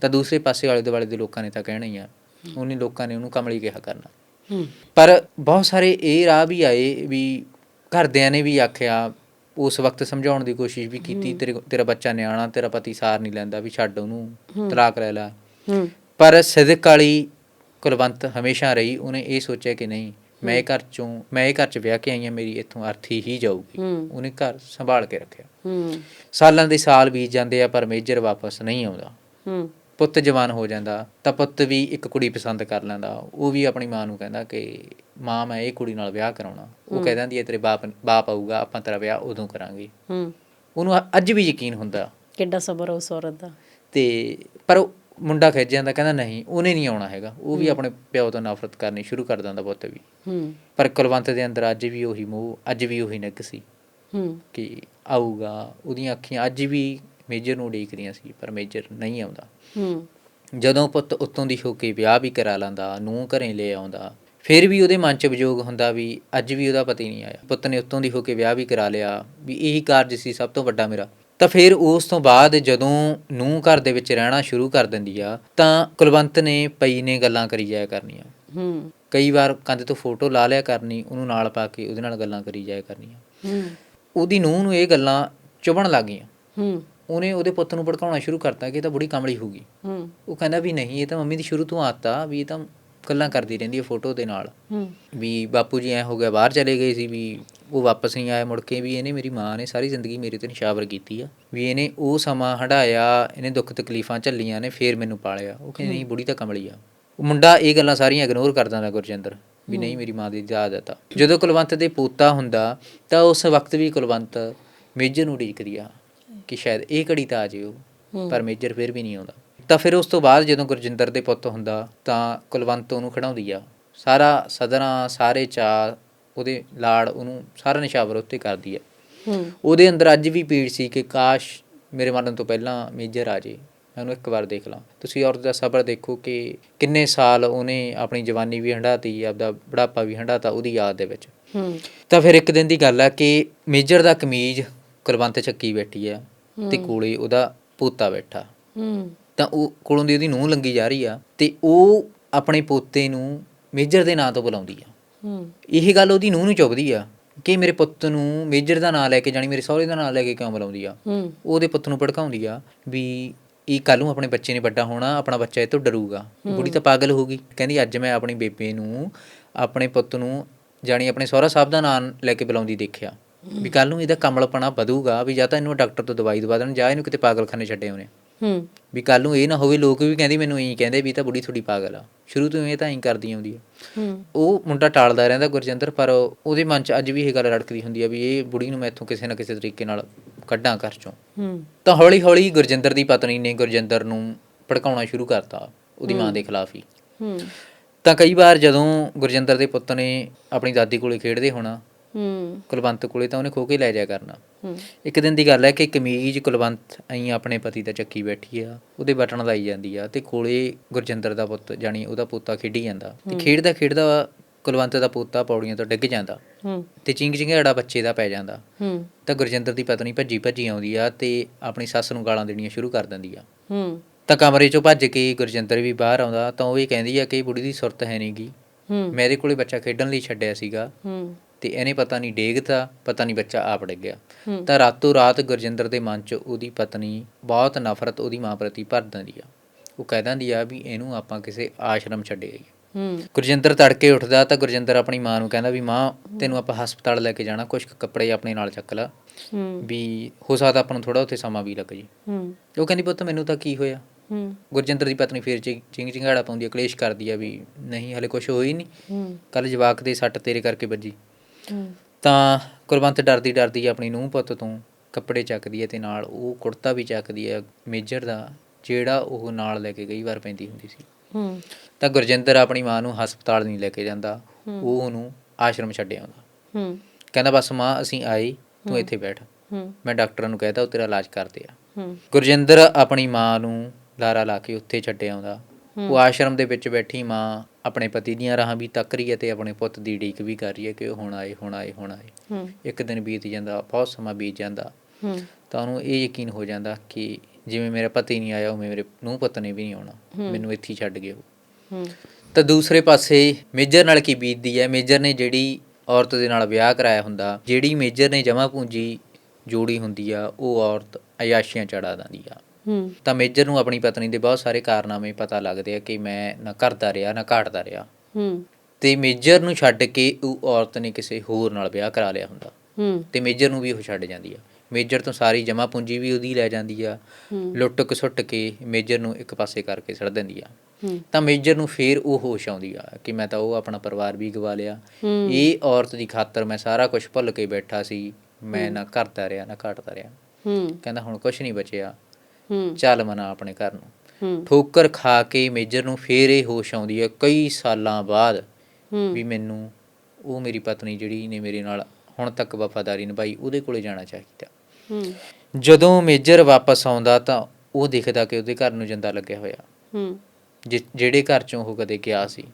ਤਾਂ ਦੂਸਰੇ ਪਾਸੇ ਆਲੇ ਦੁਆਲੇ ਦੇ ਲੋਕਾਂ ਨੇ ਤਾਂ ਕਹਿਣਾ ਹੀ ਆ ਉਹਨੇ ਲੋਕਾਂ ਨੇ ਉਹਨੂੰ ਕਮਲੀ ਕਿਹਾ ਕਰਨਾ। ਪਰ ਬਹੁਤ ਸਾਰੇ ਇਹ ਰਾਹ ਵੀ ਆਏ ਵੀ ਘਰਦਿਆਂ ਨੇ ਵੀ ਆਖਿਆ ਉਸ ਵਕਤ ਸਮਝਾਉਣ ਦੀ ਕੋਸ਼ਿਸ਼ ਵੀ ਕੀਤੀ ਤੇਰੇ ਤੇਰਾ ਬੱਚਾ ਨਿਆਣਾ ਤੇਰਾ ਪਤੀ ਸਾਰ ਨਹੀਂ ਲੈਂਦਾ ਵੀ ਛੱਡ ਉਹਨੂੰ ਤਲਾਕ ਲੈ ਲੈ। ਪਰ ਸਿਦਕ ਵਾਲੀ ਕੁਲਵੰਤ ਹਮੇਸ਼ਾ ਰਹੀ ਉਹਨੇ ਇਹ ਸੋਚਿਆ ਕਿ ਨਹੀਂ ਮੈਂ ਇਹ ਘਰ ਚੋਂ ਮੈਂ ਇਹ ਘਰ ਚ ਵਿਆਹ ਕੇ ਆਈ ਹਾਂ ਮੇਰੀ ਇੱਥੋਂ ਅਰਥੀ ਹੀ ਜਾਊਗੀ। ਉਹਨੇ ਘਰ ਸੰਭਾਲ ਕੇ ਰੱਖਿਆ। ਸਾਲਾਂ ਦੇ ਸਾਲ ਬੀਤ ਜਾਂਦੇ ਆ ਪਰ ਮੇਜਰ ਵਾਪਸ ਨਹੀਂ ਆਉਂਦਾ। ਪੁੱਤ ਜਵਾਨ ਹੋ ਜਾਂਦਾ ਤਾਂ ਪੁੱਤ ਵੀ ਇੱਕ ਕੁੜੀ ਪਸੰਦ ਕਰ ਲੈਂਦਾ। ਉਹ ਵੀ ਆਪਣੀ ਮਾਂ ਨੂੰ ਕਹਿੰਦਾ ਕਿ ਮਾਂ ਮੈਂ ਇਹ ਕੁੜੀ ਨਾਲ ਵਿਆਹ ਕਰਾਉਣਾ। ਉਹ ਕਹਿ ਦਿੰਦੀ ਹੈ ਤੇਰੇ ਬਾਪ ਬਾਪ ਆਊਗਾ ਆਪਾਂ ਤੇਰਾ ਵਿਆਹ ਉਦੋਂ ਕਰਾਂਗੇ। ਉਹਨੂੰ ਅੱਜ ਵੀ ਯਕੀਨ ਹੁੰਦਾ। ਕਿੱਡਾ ਸਬਰ ਉਸ ਔਰਤ ਦਾ। ਤੇ ਪਰ ਮੁੰਡਾ ਖਿੱਚ ਜਾਂਦਾ ਕਹਿੰਦਾ ਨਹੀਂ ਉਹਨੇ ਨਹੀਂ ਆਉਣਾ ਹੈਗਾ। ਉਹ ਵੀ ਆਪਣੇ ਪਿਓ ਤੋਂ ਨਫ਼ਰਤ ਕਰਨੀ ਸ਼ੁਰੂ ਕਰ ਦਿੰਦਾ ਪੁੱਤ ਵੀ। ਹੂੰ। ਪਰ ਕੁਲਵੰਤ ਦੇ ਅੰਦਰ ਅੱਜ ਵੀ ਉਹੀ ਮੋਹ ਅੱਜ ਵੀ ਉਹੀ ਨਿੱਘ ਸੀ। ਹੂੰ। ਕਿ ਆਊਗਾ ਉਹਦੀਆਂ ਅੱਖੀਆਂ ਅੱਜ ਵੀ ਮੇਜਰ ਨੂੰ ਉਡੀਕਦੀਆਂ ਸੀ ਪਰ ਮੇਜਰ ਨਹੀਂ ਆਉਂਦਾ। ਹੂੰ। ਜਦੋਂ ਪੁੱਤ ਉੱਤੋਂ ਦੀ ਹੋ ਕੇ ਵਿਆਹ ਵੀ ਕਰਾ ਲੈਂਦਾ ਨੂੰ ਘਰੇ ਲੈ ਆਉਂਦਾ ਫਿਰ ਵੀ ਉਹਦੇ ਮਨ 'ਚ ਵਿਜੋਗ ਹੁੰਦਾ ਵੀ ਅੱਜ ਵੀ ਉਹਦਾ ਪਤੀ ਨਹੀਂ ਆਇਆ। ਪੁੱਤ ਨੇ ਉੱਤੋਂ ਦੀ ਹੋ ਕੇ ਵਿਆਹ ਵੀ ਕਰਾ ਲਿਆ ਵੀ ਇਹੀ ਕਾਰਜ ਸੀ ਸਭ ਤੋਂ ਵੱਡਾ ਮੇਰਾ। ਤਾਂ ਫਿਰ ਉਸ ਤੋਂ ਬਾਅਦ ਜਦੋਂ ਨੂੰ ਘਰ ਦੇ ਵਿੱਚ ਰਹਿਣਾ ਸ਼ੁਰੂ ਕਰ ਦਿੰਦੀ ਆ ਤਾਂ ਕੁਲਵੰਤ ਨੇ ਪਈ ਨੇ ਗੱਲਾਂ ਕਰੀ ਜਾਇਆ ਕਰਨੀਆਂ। ਹੂੰ। ਕਈ ਵਾਰ ਕੰਧ ਤੋਂ ਫੋਟੋ ਲਾ ਲਿਆ ਕਰਨੀ ਉਹਨੂੰ ਨਾਲ ਪਾ ਕੇ ਉਹਦੇ ਨਾਲ ਗੱਲਾਂ ਕਰੀ ਜਾਇਆ ਕਰਨੀਆਂ। ਹੂੰ। ਉਹਦੀ ਨੂੰਹ ਨੂੰ ਇਹ ਗੱਲਾਂ ਚੁਭਣ ਲੱਗ ਗਈਆਂ। ਹੂੰ। ਉਹਨੇ ਉਹਦੇ ਪੁੱਤ ਨੂੰ ਭੜਕਾਉਣਾ ਸ਼ੁਰੂ ਕਰਤਾ ਕਿ ਇਹ ਤਾਂ ਬੁੜੀ ਕਮਲੀ ਹੋਊਗੀ ਹੂੰ। ਉਹ ਕਹਿੰਦਾ ਵੀ ਨਹੀਂ ਇਹ ਤਾਂ ਮੰਮੀ ਦੀ ਸ਼ੁਰੂ ਤੋਂ ਆਦਤ ਆ ਵੀ ਇਹ ਤਾਂ ਗੱਲਾਂ ਕਰਦੀ ਰਹਿੰਦੀ ਹੈ ਫੋਟੋ ਦੇ ਨਾਲ। ਵੀ ਬਾਪੂ ਜੀ ਐ ਹੋ ਗਿਆ ਬਾਹਰ ਚਲੇ ਗਏ ਸੀ ਵੀ ਉਹ ਵਾਪਸ ਨਹੀਂ ਆਏ ਮੁੜ ਕੇ ਵੀ ਇਹਨੇ ਮੇਰੀ ਮਾਂ ਨੇ ਸਾਰੀ ਜ਼ਿੰਦਗੀ ਮੇਰੇ ਤੇ ਨਿਸ਼ਾਵਰ ਕੀਤੀ ਆ। ਵੀ ਇਹਨੇ ਉਹ ਸਮਾਂ ਹੰਢਾਇਆ ਇਹਨੇ ਦੁੱਖ ਤਕਲੀਫਾਂ ਝੱਲੀਆਂ ਨੇ ਫੇਰ ਮੈਨੂੰ ਪਾਲਿਆ। ਉਹ ਕਹਿੰਦੀ ਨਹੀਂ ਬੁੜੀ ਤਾਂ ਕਮਲੀ ਆ। ਉਹ ਮੁੰਡਾ ਇਹ ਗੱਲਾਂ ਸਾਰੀਆਂ ਇਗਨੋਰ ਕਰਦਾ ਦਾ ਗੁਰਜਿੰਦਰ ਵੀ ਨਹੀਂ ਮੇਰੀ ਮਾਂ ਦੀ ਆਦਤ ਆ ਜਦੋਂ ਕੁਲਵੰਤ ਦੇ ਪੋਤਾ ਹੁੰਦਾ ਤਾਂ ਉਸ ਵਕਤ ਵੀ ਕੁਲਵੰਤ ਮੇਜਰ ਨੂੰ ਉਡੀਕਦੀ ਆ ਕਿ ਸ਼ਾਇਦ ਇਹ ਘੜੀ ਤਾਂ ਆ ਜੇ ਉਹ ਪਰ ਮੇਜਰ ਫਿਰ ਵੀ ਨਹੀਂ ਆਉਂਦਾ। ਤਾਂ ਫਿਰ ਉਸ ਤੋਂ ਬਾਅਦ ਜਦੋਂ ਗੁਰਜਿੰਦਰ ਦੇ ਪੁੱਤ ਹੁੰਦਾ ਤਾਂ ਕੁਲਵੰਤ ਉਹਨੂੰ ਖੜਾਉਂਦੀ ਆ। ਸਾਰਾ ਸਦਰਾਂ ਸਾਰੇ ਚਾ ਉਹਦੇ ਲਾੜ ਉਹਨੂੰ ਸਾਰਾ ਨਿਸ਼ਾਵਰ ਉੱਤੇ ਕਰਦੀ ਆ। ਉਹਦੇ ਅੰਦਰ ਅੱਜ ਵੀ ਪੀੜ ਸੀ ਕਿ ਕਾਸ਼ ਮੇਰੇ ਮਰਨ ਤੋਂ ਪਹਿਲਾਂ ਮੇਜਰ ਆ ਜੇ। ਮੈਂ ਉਹਨੂੰ ਇੱਕ ਵਾਰ ਦੇਖ ਲਾਂ। ਤੁਸੀਂ ਔਰਤ ਦਾ ਸਬਰ ਦੇਖੋ ਕਿ ਕਿੰਨੇ ਸਾਲ ਉਹਨੇ ਆਪਣੀ ਜਵਾਨੀ ਵੀ ਹੰਢਾਤੀ ਆਪਦਾ ਬੁਢਾਪਾ ਵੀ ਹੰਢਾਤਾ ਉਹਦੀ ਯਾਦ ਦੇ ਵਿੱਚ। ਤਾਂ ਫਿਰ ਇੱਕ ਦਿਨ ਦੀ ਗੱਲ ਆ ਕਿ ਮੇਜਰ ਦਾ ਕਮੀਜ਼ ਕੁਲਵੰਤ ਚੱਕੀ ਬੈਠੀ ਆ ਤੇ ਕੋਲੇ ਉਹਦਾ ਪੋਤਾ ਬੈਠਾ। ਤਾਂ ਉਹ ਕੋਲੋਂ ਦੀ ਉਹਦੀ ਨੂੰਹ ਲੰਗੀ ਜਾ ਰਹੀ ਆ ਤੇ ਉਹ ਆਪਣੇ ਪੋਤੇ ਨੂੰ ਮੇਜਰ ਦੇ ਨਾਂ ਤੋਂ ਬੁਲਾਉਂਦੀ ਆ। ਹੂੰ। ਇਹ ਗੱਲ ਉਹਦੀ ਨੂੰਹ ਨੂੰ ਚੁੱਭਦੀ ਆ ਕਿ ਮੇਰੇ ਪੁੱਤ ਨੂੰ ਮੇਜਰ ਦਾ ਨਾਂ ਲੈ ਕੇ ਜਾਣੀ ਮੇਰੇ ਸਹੁਰੇ ਦਾ ਨਾਂ ਲੈ ਕੇ ਕਿਉਂ ਬੁਲਾਉਂਦੀ ਆ। ਹੂੰ। ਉਹਦੇ ਪੁੱਤ ਨੂੰ ਭੜਕਾਉਂਦੀ ਆ ਵੀ ਇਹ ਕੱਲ ਨੂੰ ਆਪਣੇ ਬੱਚੇ ਨੇ ਵੱਡਾ ਹੋਣਾ ਆਪਣਾ ਬੱਚਾ ਇਹ ਤੋਂ ਡਰੂਗਾ ਬੁੜੀ ਤਾਂ ਪਾਗਲ ਹੋਊਗੀ ਕਹਿੰਦੀ ਅੱਜ ਮੈਂ ਆਪਣੀ ਬੇਬੇ ਨੂੰ ਆਪਣੇ ਪੁੱਤ ਨੂੰ ਜਾਣੀ ਆਪਣੇ ਸਹੁਰਾ ਸਾਹਿਬ ਦਾ ਨਾਂ ਲੈ ਕੇ ਬੁਲਾਉਂਦੀ ਦੇਖਿਆ। ਵੀ ਕੱਲ ਨੂੰ ਇਹਦਾ ਕਮਲਪਣਾ ਵਧੂਗਾ ਵੀ ਜਾਂ ਤਾਂ ਇਹਨੂੰ ਡਾਕਟਰ ਤੋਂ ਦਵਾਈ ਦਵਾ ਦੇਣ ਜਾਂ ਇਹਨੂੰ ਕਿਤੇ ਪਾਗਲਖਾਨੇ ਛੱਡੇ ਉਹਨੇ ਹੂੰ। ਵੀ ਕੱਲ ਨੂੰ ਇਹ ਨਾ ਹੋਵੇ ਲੋਕ ਵੀ ਕਹਿੰਦੇ ਮੈਨੂੰ ਇਹੀ ਕਹਿੰਦੇ ਵੀ ਇਹ ਤਾਂ ਬੁੜੀ ਥੋੜੀ ਪਾਗਲ ਆ। ਸ਼ੁਰੂ ਤੋਂ ਇਹ ਤਾਂ ਐਂ ਕਰਦੀ ਆਉਂਦੀ ਆ। ਹੂੰ। ਉਹ ਮੁੰਡਾ ਟਾਲਦਾ ਰਹਿੰਦਾ ਗੁਰਜਿੰਦਰ ਪਰ ਉਹਦੇ ਮਨ 'ਚ ਅੱਜ ਵੀ ਇਹ ਗੱਲ ਰੜਕਦੀ ਹੁੰਦੀ ਆ ਵੀ ਇਹ ਬੁੜੀ ਨੂੰ ਮੈਂ ਇੱਥੋਂ ਕਿਸੇ ਨਾ ਕਿਸੇ ਤਰੀਕੇ ਨਾਲ ਕੱਢਾਂ ਘਰ ਚੋਂ। ਹੂੰ। ਤਾਂ ਹੌਲੀ ਹੌਲੀ ਗੁਰਜਿੰਦਰ ਦੀ ਪਤਨੀ ਨੇ ਗੁਰਜਿੰਦਰ ਨੂੰ ਭੜਕਾਉਣਾ ਸ਼ੁਰੂ ਕਰਤਾ ਉਹਦੀ ਮਾਂ ਦੇ ਖਿਲਾਫ ਹੀ। ਹੂੰ। ਤਾਂ ਕਈ ਵਾਰ ਜਦੋਂ ਗੁਰਜਿੰਦਰ ਦੇ ਪੁੱਤ ਨੇ ਆਪਣੀ ਦਾਦੀ ਕੋਲੇ ਖੇਡਦੇ ਹੋਣਾ ਹੂੰ। ਕੁਲਵੰਤ ਕੋਲੇ ਤਾਂ ਉਹਨੇ ਖੋ ਕੇ ਲੈ ਜਾਇਆ ਕਰਨਾ। ਹੂੰ। ਇੱਕ ਦਿਨ ਦੀ ਗੱਲ ਹੈ ਕਿ ਕਮੀਜ਼ ਕੁਲਵੰਤ ਅਈ ਆਪਣੇ ਪਤੀ ਦਾ ਚੱਕੀ ਬੈਠੀ ਆ ਉਹਦੇ ਬਟਨ ਲਾਈ ਜਾਂਦੀ ਆ ਤੇ ਕੋਲੇ ਗੁਰਜਿੰਦਰ ਦਾ ਪੁੱਤ ਜਾਣੀ ਉਹਦਾ ਪੋਤਾ ਖੇਡੀ ਜਾਂਦਾ ਤੇ ਖੇਡਦਾ ਖੇਡਦਾ ਕੁਲਵੰਤ ਦਾ ਪੋਤਾ ਪੌੜੀਆਂ ਤੋਂ ਡਿੱਗ ਜਾਂਦਾ ਹੂੰ। ਤੇ ਚਿੰਗ ਚਿੰਗੜਾ ਬੱਚੇ ਦਾ ਪੈ ਜਾਂਦਾ। ਹੂੰ। ਤਾਂ ਗੁਰਜਿੰਦਰ ਦੀ ਪਤਨੀ ਭੱਜੀ ਭੱਜੀ ਆਉਂਦੀ ਆ ਤੇ ਆਪਣੀ ਸੱਸ ਨੂੰ ਗਾਲਾਂ ਦੇਣੀਆਂ ਸ਼ੁਰੂ ਕਰ ਦਿੰਦੀ ਆ। ਹੂੰ। ਤਾਂ ਕਮਰੇ ਚੋਂ ਭੱਜ ਕੇ ਗੁਰਜਿੰਦਰ ਵੀ ਬਾਹਰ ਆਉਂਦਾ ਤਾਂ ਉਹ ਇਹ ਕਹਿੰਦੀ ਆ ਕਿ ਬੁੜੀ ਦੀ ਸੁਰਤ ਹੈ ਨਹੀਂਗੀ ਹੂੰ। ਮੇਰੇ ਕੋਲੇ ਬੱਚਾ ਖੇਡਣ ਲਈ ਛੱਡਿਆ ਸੀਗਾ। ਹੂੰ। ਤੇ ਇਹਨੇ ਪਤਾ ਨਹੀਂ ਡੇਗਤਾ ਪਤਾ ਨਹੀਂ ਬੱਚਾ ਆਪ ਡਿੱਗਿਆ। ਹੂੰ। ਤਾਂ ਰਾਤੋਂ ਰਾਤ ਗੁਰਜਿੰਦਰ ਦੇ ਮਨ 'ਚ ਉਹਦੀ ਪਤਨੀ ਬਹੁਤ ਨਫ਼ਰਤ ਉਹਦੀ ਮਾਂ ਪ੍ਰਤੀ ਭਰ ਦਿੰਦੀ ਆ। ਉਹ ਕਹਿ ਦਿੰਦੀ ਆ ਵੀ ਇਹਨੂੰ ਆਪਾਂ ਕਿਸੇ ਆਸ਼ਰਮ ਛੱਡੇ ਹੂੰ। ਗੁਰਜਿੰਦਰ ਤੜਕੇ ਉੱਠਦਾ ਤਾਂ ਗੁਰਜਿੰਦਰ ਆਪਣੀ ਮਾਂ ਨੂੰ ਕਹਿੰਦਾ ਵੀ ਮਾਂ ਤੈਨੂੰ ਆਪਾਂ ਹਸਪਤਾਲ ਲੈ ਕੇ ਜਾਣਾ ਕੁਝ ਕੱਪੜੇ ਆਪਣੇ ਨਾਲ ਚੱਕ ਲੈ। ਹੂੰ। ਵੀ ਹੋ ਸਕਦਾ ਆਪਾਂ ਨੂੰ ਥੋੜਾ ਉੱਥੇ ਸਮਾਂ ਵੀ ਲੱਗ ਜੇ। ਹੂੰ। ਉਹ ਕਹਿੰਦੀ ਪੁੱਤ ਮੈਨੂੰ ਤਾਂ ਕੀ ਹੋਇਆ? ਹੂੰ। ਗੁਰਜਿੰਦਰ ਦੀ ਪਤਨੀ ਫੇਰ ਚਿੰਗ ਚਿੰਗਾੜਾ ਪਾਉਂਦੀ ਆ ਕਲੇਸ਼ ਕਰਦੀ ਆ ਵੀ ਨਹੀਂ ਹਲੇ ਕੁਝ ਹੋਈ ਨਹੀਂ ਹੂੰ। ਕੱਲ ਜਵਾਕ ਦੇ ਸੱਟ ਤੇਰੇ ਕਰਕੇ ਵੱਜੀ। ਹੂੰ ਤਾਂ ਕੁਲਵੰਤ ਡਰਦੀ ਡਰਦੀ ਆਪਣੀ ਨੂੰਹ ਪੁੱਤ ਤੋਂ ਕੱਪੜੇ ਚੱਕਦੀ ਹੈ ਤੇ ਨਾਲ ਉਹ ਕੁੜਤਾ ਵੀ ਚੱਕਦੀ ਹੈ ਮੇਜਰ ਦਾ ਜਿਹੜਾ ਉਹ ਨਾਲ ਲੈ ਕੇ ਕਈ ਵਾਰ ਪੈਂਦੀ ਹੁੰਦੀ ਸੀ। ਹੂੰ। ਤਾਂ ਗੁਰਜਿੰਦਰ ਆਪਣੀ ਮਾਂ ਨੂੰ ਹਸਪਤਾਲ ਨਹੀਂ ਲੈ ਕੇ ਜਾਂਦਾ ਉਹ ਉਹਨੂੰ ਆਸ਼ਰਮ ਛੱਡ ਆਉਂਦਾ। ਹੂੰ। ਕਹਿੰਦਾ ਬਸ ਮਾਂ ਅਸੀਂ ਆਏ ਤੂੰ ਇੱਥੇ ਬੈਠ। ਹੂੰ। ਮੈਂ ਡਾਕਟਰਾਂ ਨੂੰ ਕਹਿਤਾ ਉਹ ਤੇਰਾ ਇਲਾਜ ਕਰਦੇ ਆ। ਹੂੰ। ਗੁਰਜਿੰਦਰ ਆਪਣੀ ਮਾਂ ਨੂੰ ਲਾਰਾ ਲਾ ਕੇ ਉੱਥੇ ਛੱਡ ਆਉਂਦਾ। ਉਹ ਆਸ਼ਰਮ ਦੇ ਵਿੱਚ ਬੈਠੀ ਮਾਂ ਆਪਣੇ ਪਤੀ ਦੀਆਂ ਰਾਹਾਂ ਵੀ ਤੱਕ ਰਹੀ ਹੈ ਤੇ ਆਪਣੇ ਪੁੱਤ ਦੀ ਢੀਕ ਵੀ ਕਰ ਰਹੀ ਹੈ ਕਿ ਉਹ ਹੁਣ ਆਏ ਹੁਣ ਆਏ ਹੁਣ ਆਏ। ਇੱਕ ਦਿਨ ਬੀਤ ਜਾਂਦਾ ਬਹੁਤ ਸਮਾਂ ਬੀਤ ਜਾਂਦਾ। ਤਾਂ ਉਹਨੂੰ ਇਹ ਯਕੀਨ ਹੋ ਜਾਂਦਾ ਕਿ ਜਿਵੇਂ ਮੇਰਾ ਪਤੀ ਨਹੀਂ ਆਇਆ ਉਵੇਂ ਮੇਰੇ ਨੂੰਹ ਪੁੱਤ ਨੇ ਵੀ ਨਹੀਂ ਆਉਣਾ। ਮੈਨੂੰ ਇੱਥੇ ਛੱਡ ਗਏ ਉਹ। ਤਾਂ ਦੂਸਰੇ ਪਾਸੇ ਮੇਜਰ ਨਾਲ ਕੀ ਬੀਤਦੀ ਹੈ? ਮੇਜਰ ਨੇ ਜਿਹੜੀ ਔਰਤ ਦੇ ਨਾਲ ਵਿਆਹ ਕਰਾਇਆ ਹੁੰਦਾ ਜਿਹੜੀ ਮੇਜਰ ਨੇ ਜਮਾ ਪੂੰਜੀ ਜੋੜੀ ਹੁੰਦੀ ਆ ਉਹ ਔਰਤ ਅਯਾਸ਼ੀਆਂ ਚੜਾ ਦਿੰਦੀ ਆ। ਤਾਂ ਮੇਜਰ ਨੂੰ ਆਪਣੀ ਪਤਨੀ ਦੇ ਬਹੁਤ ਸਾਰੇ ਕਾਰਨਾਮੇ ਪਤਾ ਲੱਗਦੇ ਆ ਕਿ ਮੈਂ ਨਾ ਕਰਦਾ ਰਿਹਾ ਨਾ ਘਾਟਦਾ ਰਿਹਾ। ਹੂੰ। ਤੇ ਮੇਜਰ ਨੂੰ ਛੱਡ ਕੇ ਉਹ ਔਰਤ ਨੇ ਕਿਸੇ ਹੋਰ ਨਾਲ ਵਿਆਹ ਕਰਾ ਲਿਆ ਹੁੰਦਾ। ਹੂੰ। ਤੇ ਮੇਜਰ ਨੂੰ ਵੀ ਉਹ ਛੱਡ ਜਾਂਦੀ ਆ। ਮੇਜਰ ਤੋਂ ਸਾਰੀ ਜਮਾ ਪੂੰਜੀ ਵੀ ਉਹਦੀ ਲੈ ਜਾਂਦੀ ਆ। ਲੁੱਟ ਕਸੁੱਟ ਕੇ ਮੇਜਰ ਨੂੰ ਇੱਕ ਪਾਸੇ ਕਰਕੇ ਛੱਡ ਦਿੰਦੀ ਆ। ਤਾਂ ਮੇਜਰ ਨੂੰ ਫੇਰ ਉਹ ਹੋਸ਼ ਆਉਂਦੀ ਆ ਕਿ ਮੈਂ ਤਾਂ ਉਹ ਆਪਣਾ ਪਰਿਵਾਰ ਵੀ ਗਵਾ ਲਿਆ। ਇਹ ਔਰਤ ਦੀ ਖਾਤਰ ਮੈਂ ਸਾਰਾ ਕੁਝ ਭੁੱਲ ਕੇ ਬੈਠਾ ਸੀ। ਮੈਂ ਨਾ ਕਰਦਾ ਰਿਹਾ ਨਾ ਘਟਦਾ ਰਿਹਾ। ਹੂੰ। ਕਹਿੰਦਾ ਹੁਣ ਕੁਝ ਨਹੀਂ ਬਚਿਆ। ਚੱਲ ਮਨਾ ਆਪਣੇ ਘਰ ਨੂੰ। ਠੋਕਰ ਖਾ ਕੇ ਮੇਜਰ ਨੂੰ ਫੇਰ ਇਹ ਹੋਸ਼ ਆਉਂਦੀ ਹੈ ਕਈ ਸਾਲਾਂ ਬਾਅਦ ਵੀ ਮੈਨੂੰ ਉਹ ਮੇਰੀ ਪਤਨੀ ਜਿਹੜੀ ਨੇ ਮੇਰੇ ਨਾਲ ਹੁਣ ਤੱਕ ਵਫਾਦਾਰੀ ਨਿਭਾਈ ਉਹਦੇ ਕੋਲੇ ਜਾਣਾ ਚਾਹੀਦਾ। ਜਦੋਂ ਮੇਜਰ ਵਾਪਸ ਆਉਂਦਾ ਤਾਂ ਉਹ ਦੇਖਦਾ ਕਿ ਉਹਦੇ ਘਰ ਨੂੰ ਜਿੰਦਾ ਲੱਗਿਆ ਹੋਇਆ। ਜਿਹੜੇ ਘਰ ਚੋਂ ਉਹ ਕਦੇ ਗਿਆ ਸੀ।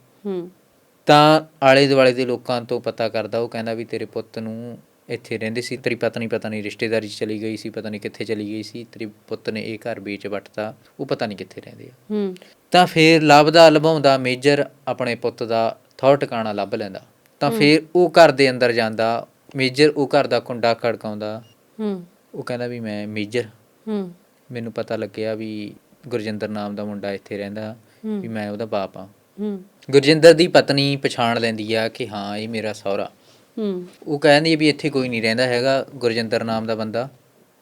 ਤਾਂ ਆਲੇ ਦੁਆਲੇ ਦੇ ਲੋਕਾਂ ਤੋਂ ਪਤਾ ਕਰਦਾ ਉਹ ਕਹਿੰਦਾ ਵੀ ਤੇਰੇ ਪੁੱਤ ਨੂੰ ਇੱਥੇ ਰਹਿੰਦੇ ਸੀ। ਤੇਰੀ ਪਤਨੀ ਪਤਾ ਨਹੀਂ ਰਿਸ਼ਤੇਦਾਰੀ 'ਚ ਚਲੀ ਗਈ ਸੀ ਪਤਾ ਨਹੀਂ ਕਿੱਥੇ ਚਲੀ ਗਈ ਸੀ। ਤੇਰੇ ਪੁੱਤ ਨੇ ਇਹ ਘਰ ਵੇਚ ਵੱਟਤਾ ਉਹ ਪਤਾ ਨਹੀਂ ਕਿੱਥੇ ਰਹਿੰਦੇ ਆ। ਹੂੰ। ਤਾਂ ਫੇਰ ਲੱਭਦਾ ਲਭਾਉਂਦਾ ਮੇਜਰ ਆਪਣੇ ਪੁੱਤ ਦਾ ਥੌ ਟਿਕਾਣਾ ਲੱਭ ਲੈਂਦਾ। ਤਾਂ ਫੇਰ ਉਹ ਘਰ ਦੇ ਅੰਦਰ ਜਾਂਦਾ ਮੇਜਰ ਉਹ ਘਰ ਦਾ ਕੁੰਡਾ ਖੜਕਾਉਂਦਾ। ਹੂੰ। ਉਹ ਕਹਿੰਦਾ ਵੀ ਮੈਂ ਮੇਜਰ। ਹੂੰ। ਮੈਨੂੰ ਪਤਾ ਲੱਗਿਆ ਵੀ ਗੁਰਜਿੰਦਰ ਨਾਮ ਦਾ ਮੁੰਡਾ ਇੱਥੇ ਰਹਿੰਦਾ। ਵੀ ਮੈਂ ਉਹਦਾ ਬਾਪ ਆ ਹੂੰ। ਗੁਰਜਿੰਦਰ ਦੀ ਪਤਨੀ ਪਛਾਣ ਲੈਂਦੀ ਆ ਕਿ ਹਾਂ ਇਹ ਮੇਰਾ ਸਹੁਰਾ। ਹੂੰ। ਉਹ ਕਹਿੰਦੀ ਵੀ ਇੱਥੇ ਕੋਈ ਨਹੀਂ ਰਹਿੰਦਾ ਹੈਗਾ ਗੁਰਜਿੰਦਰ ਨਾਮ ਦਾ ਬੰਦਾ।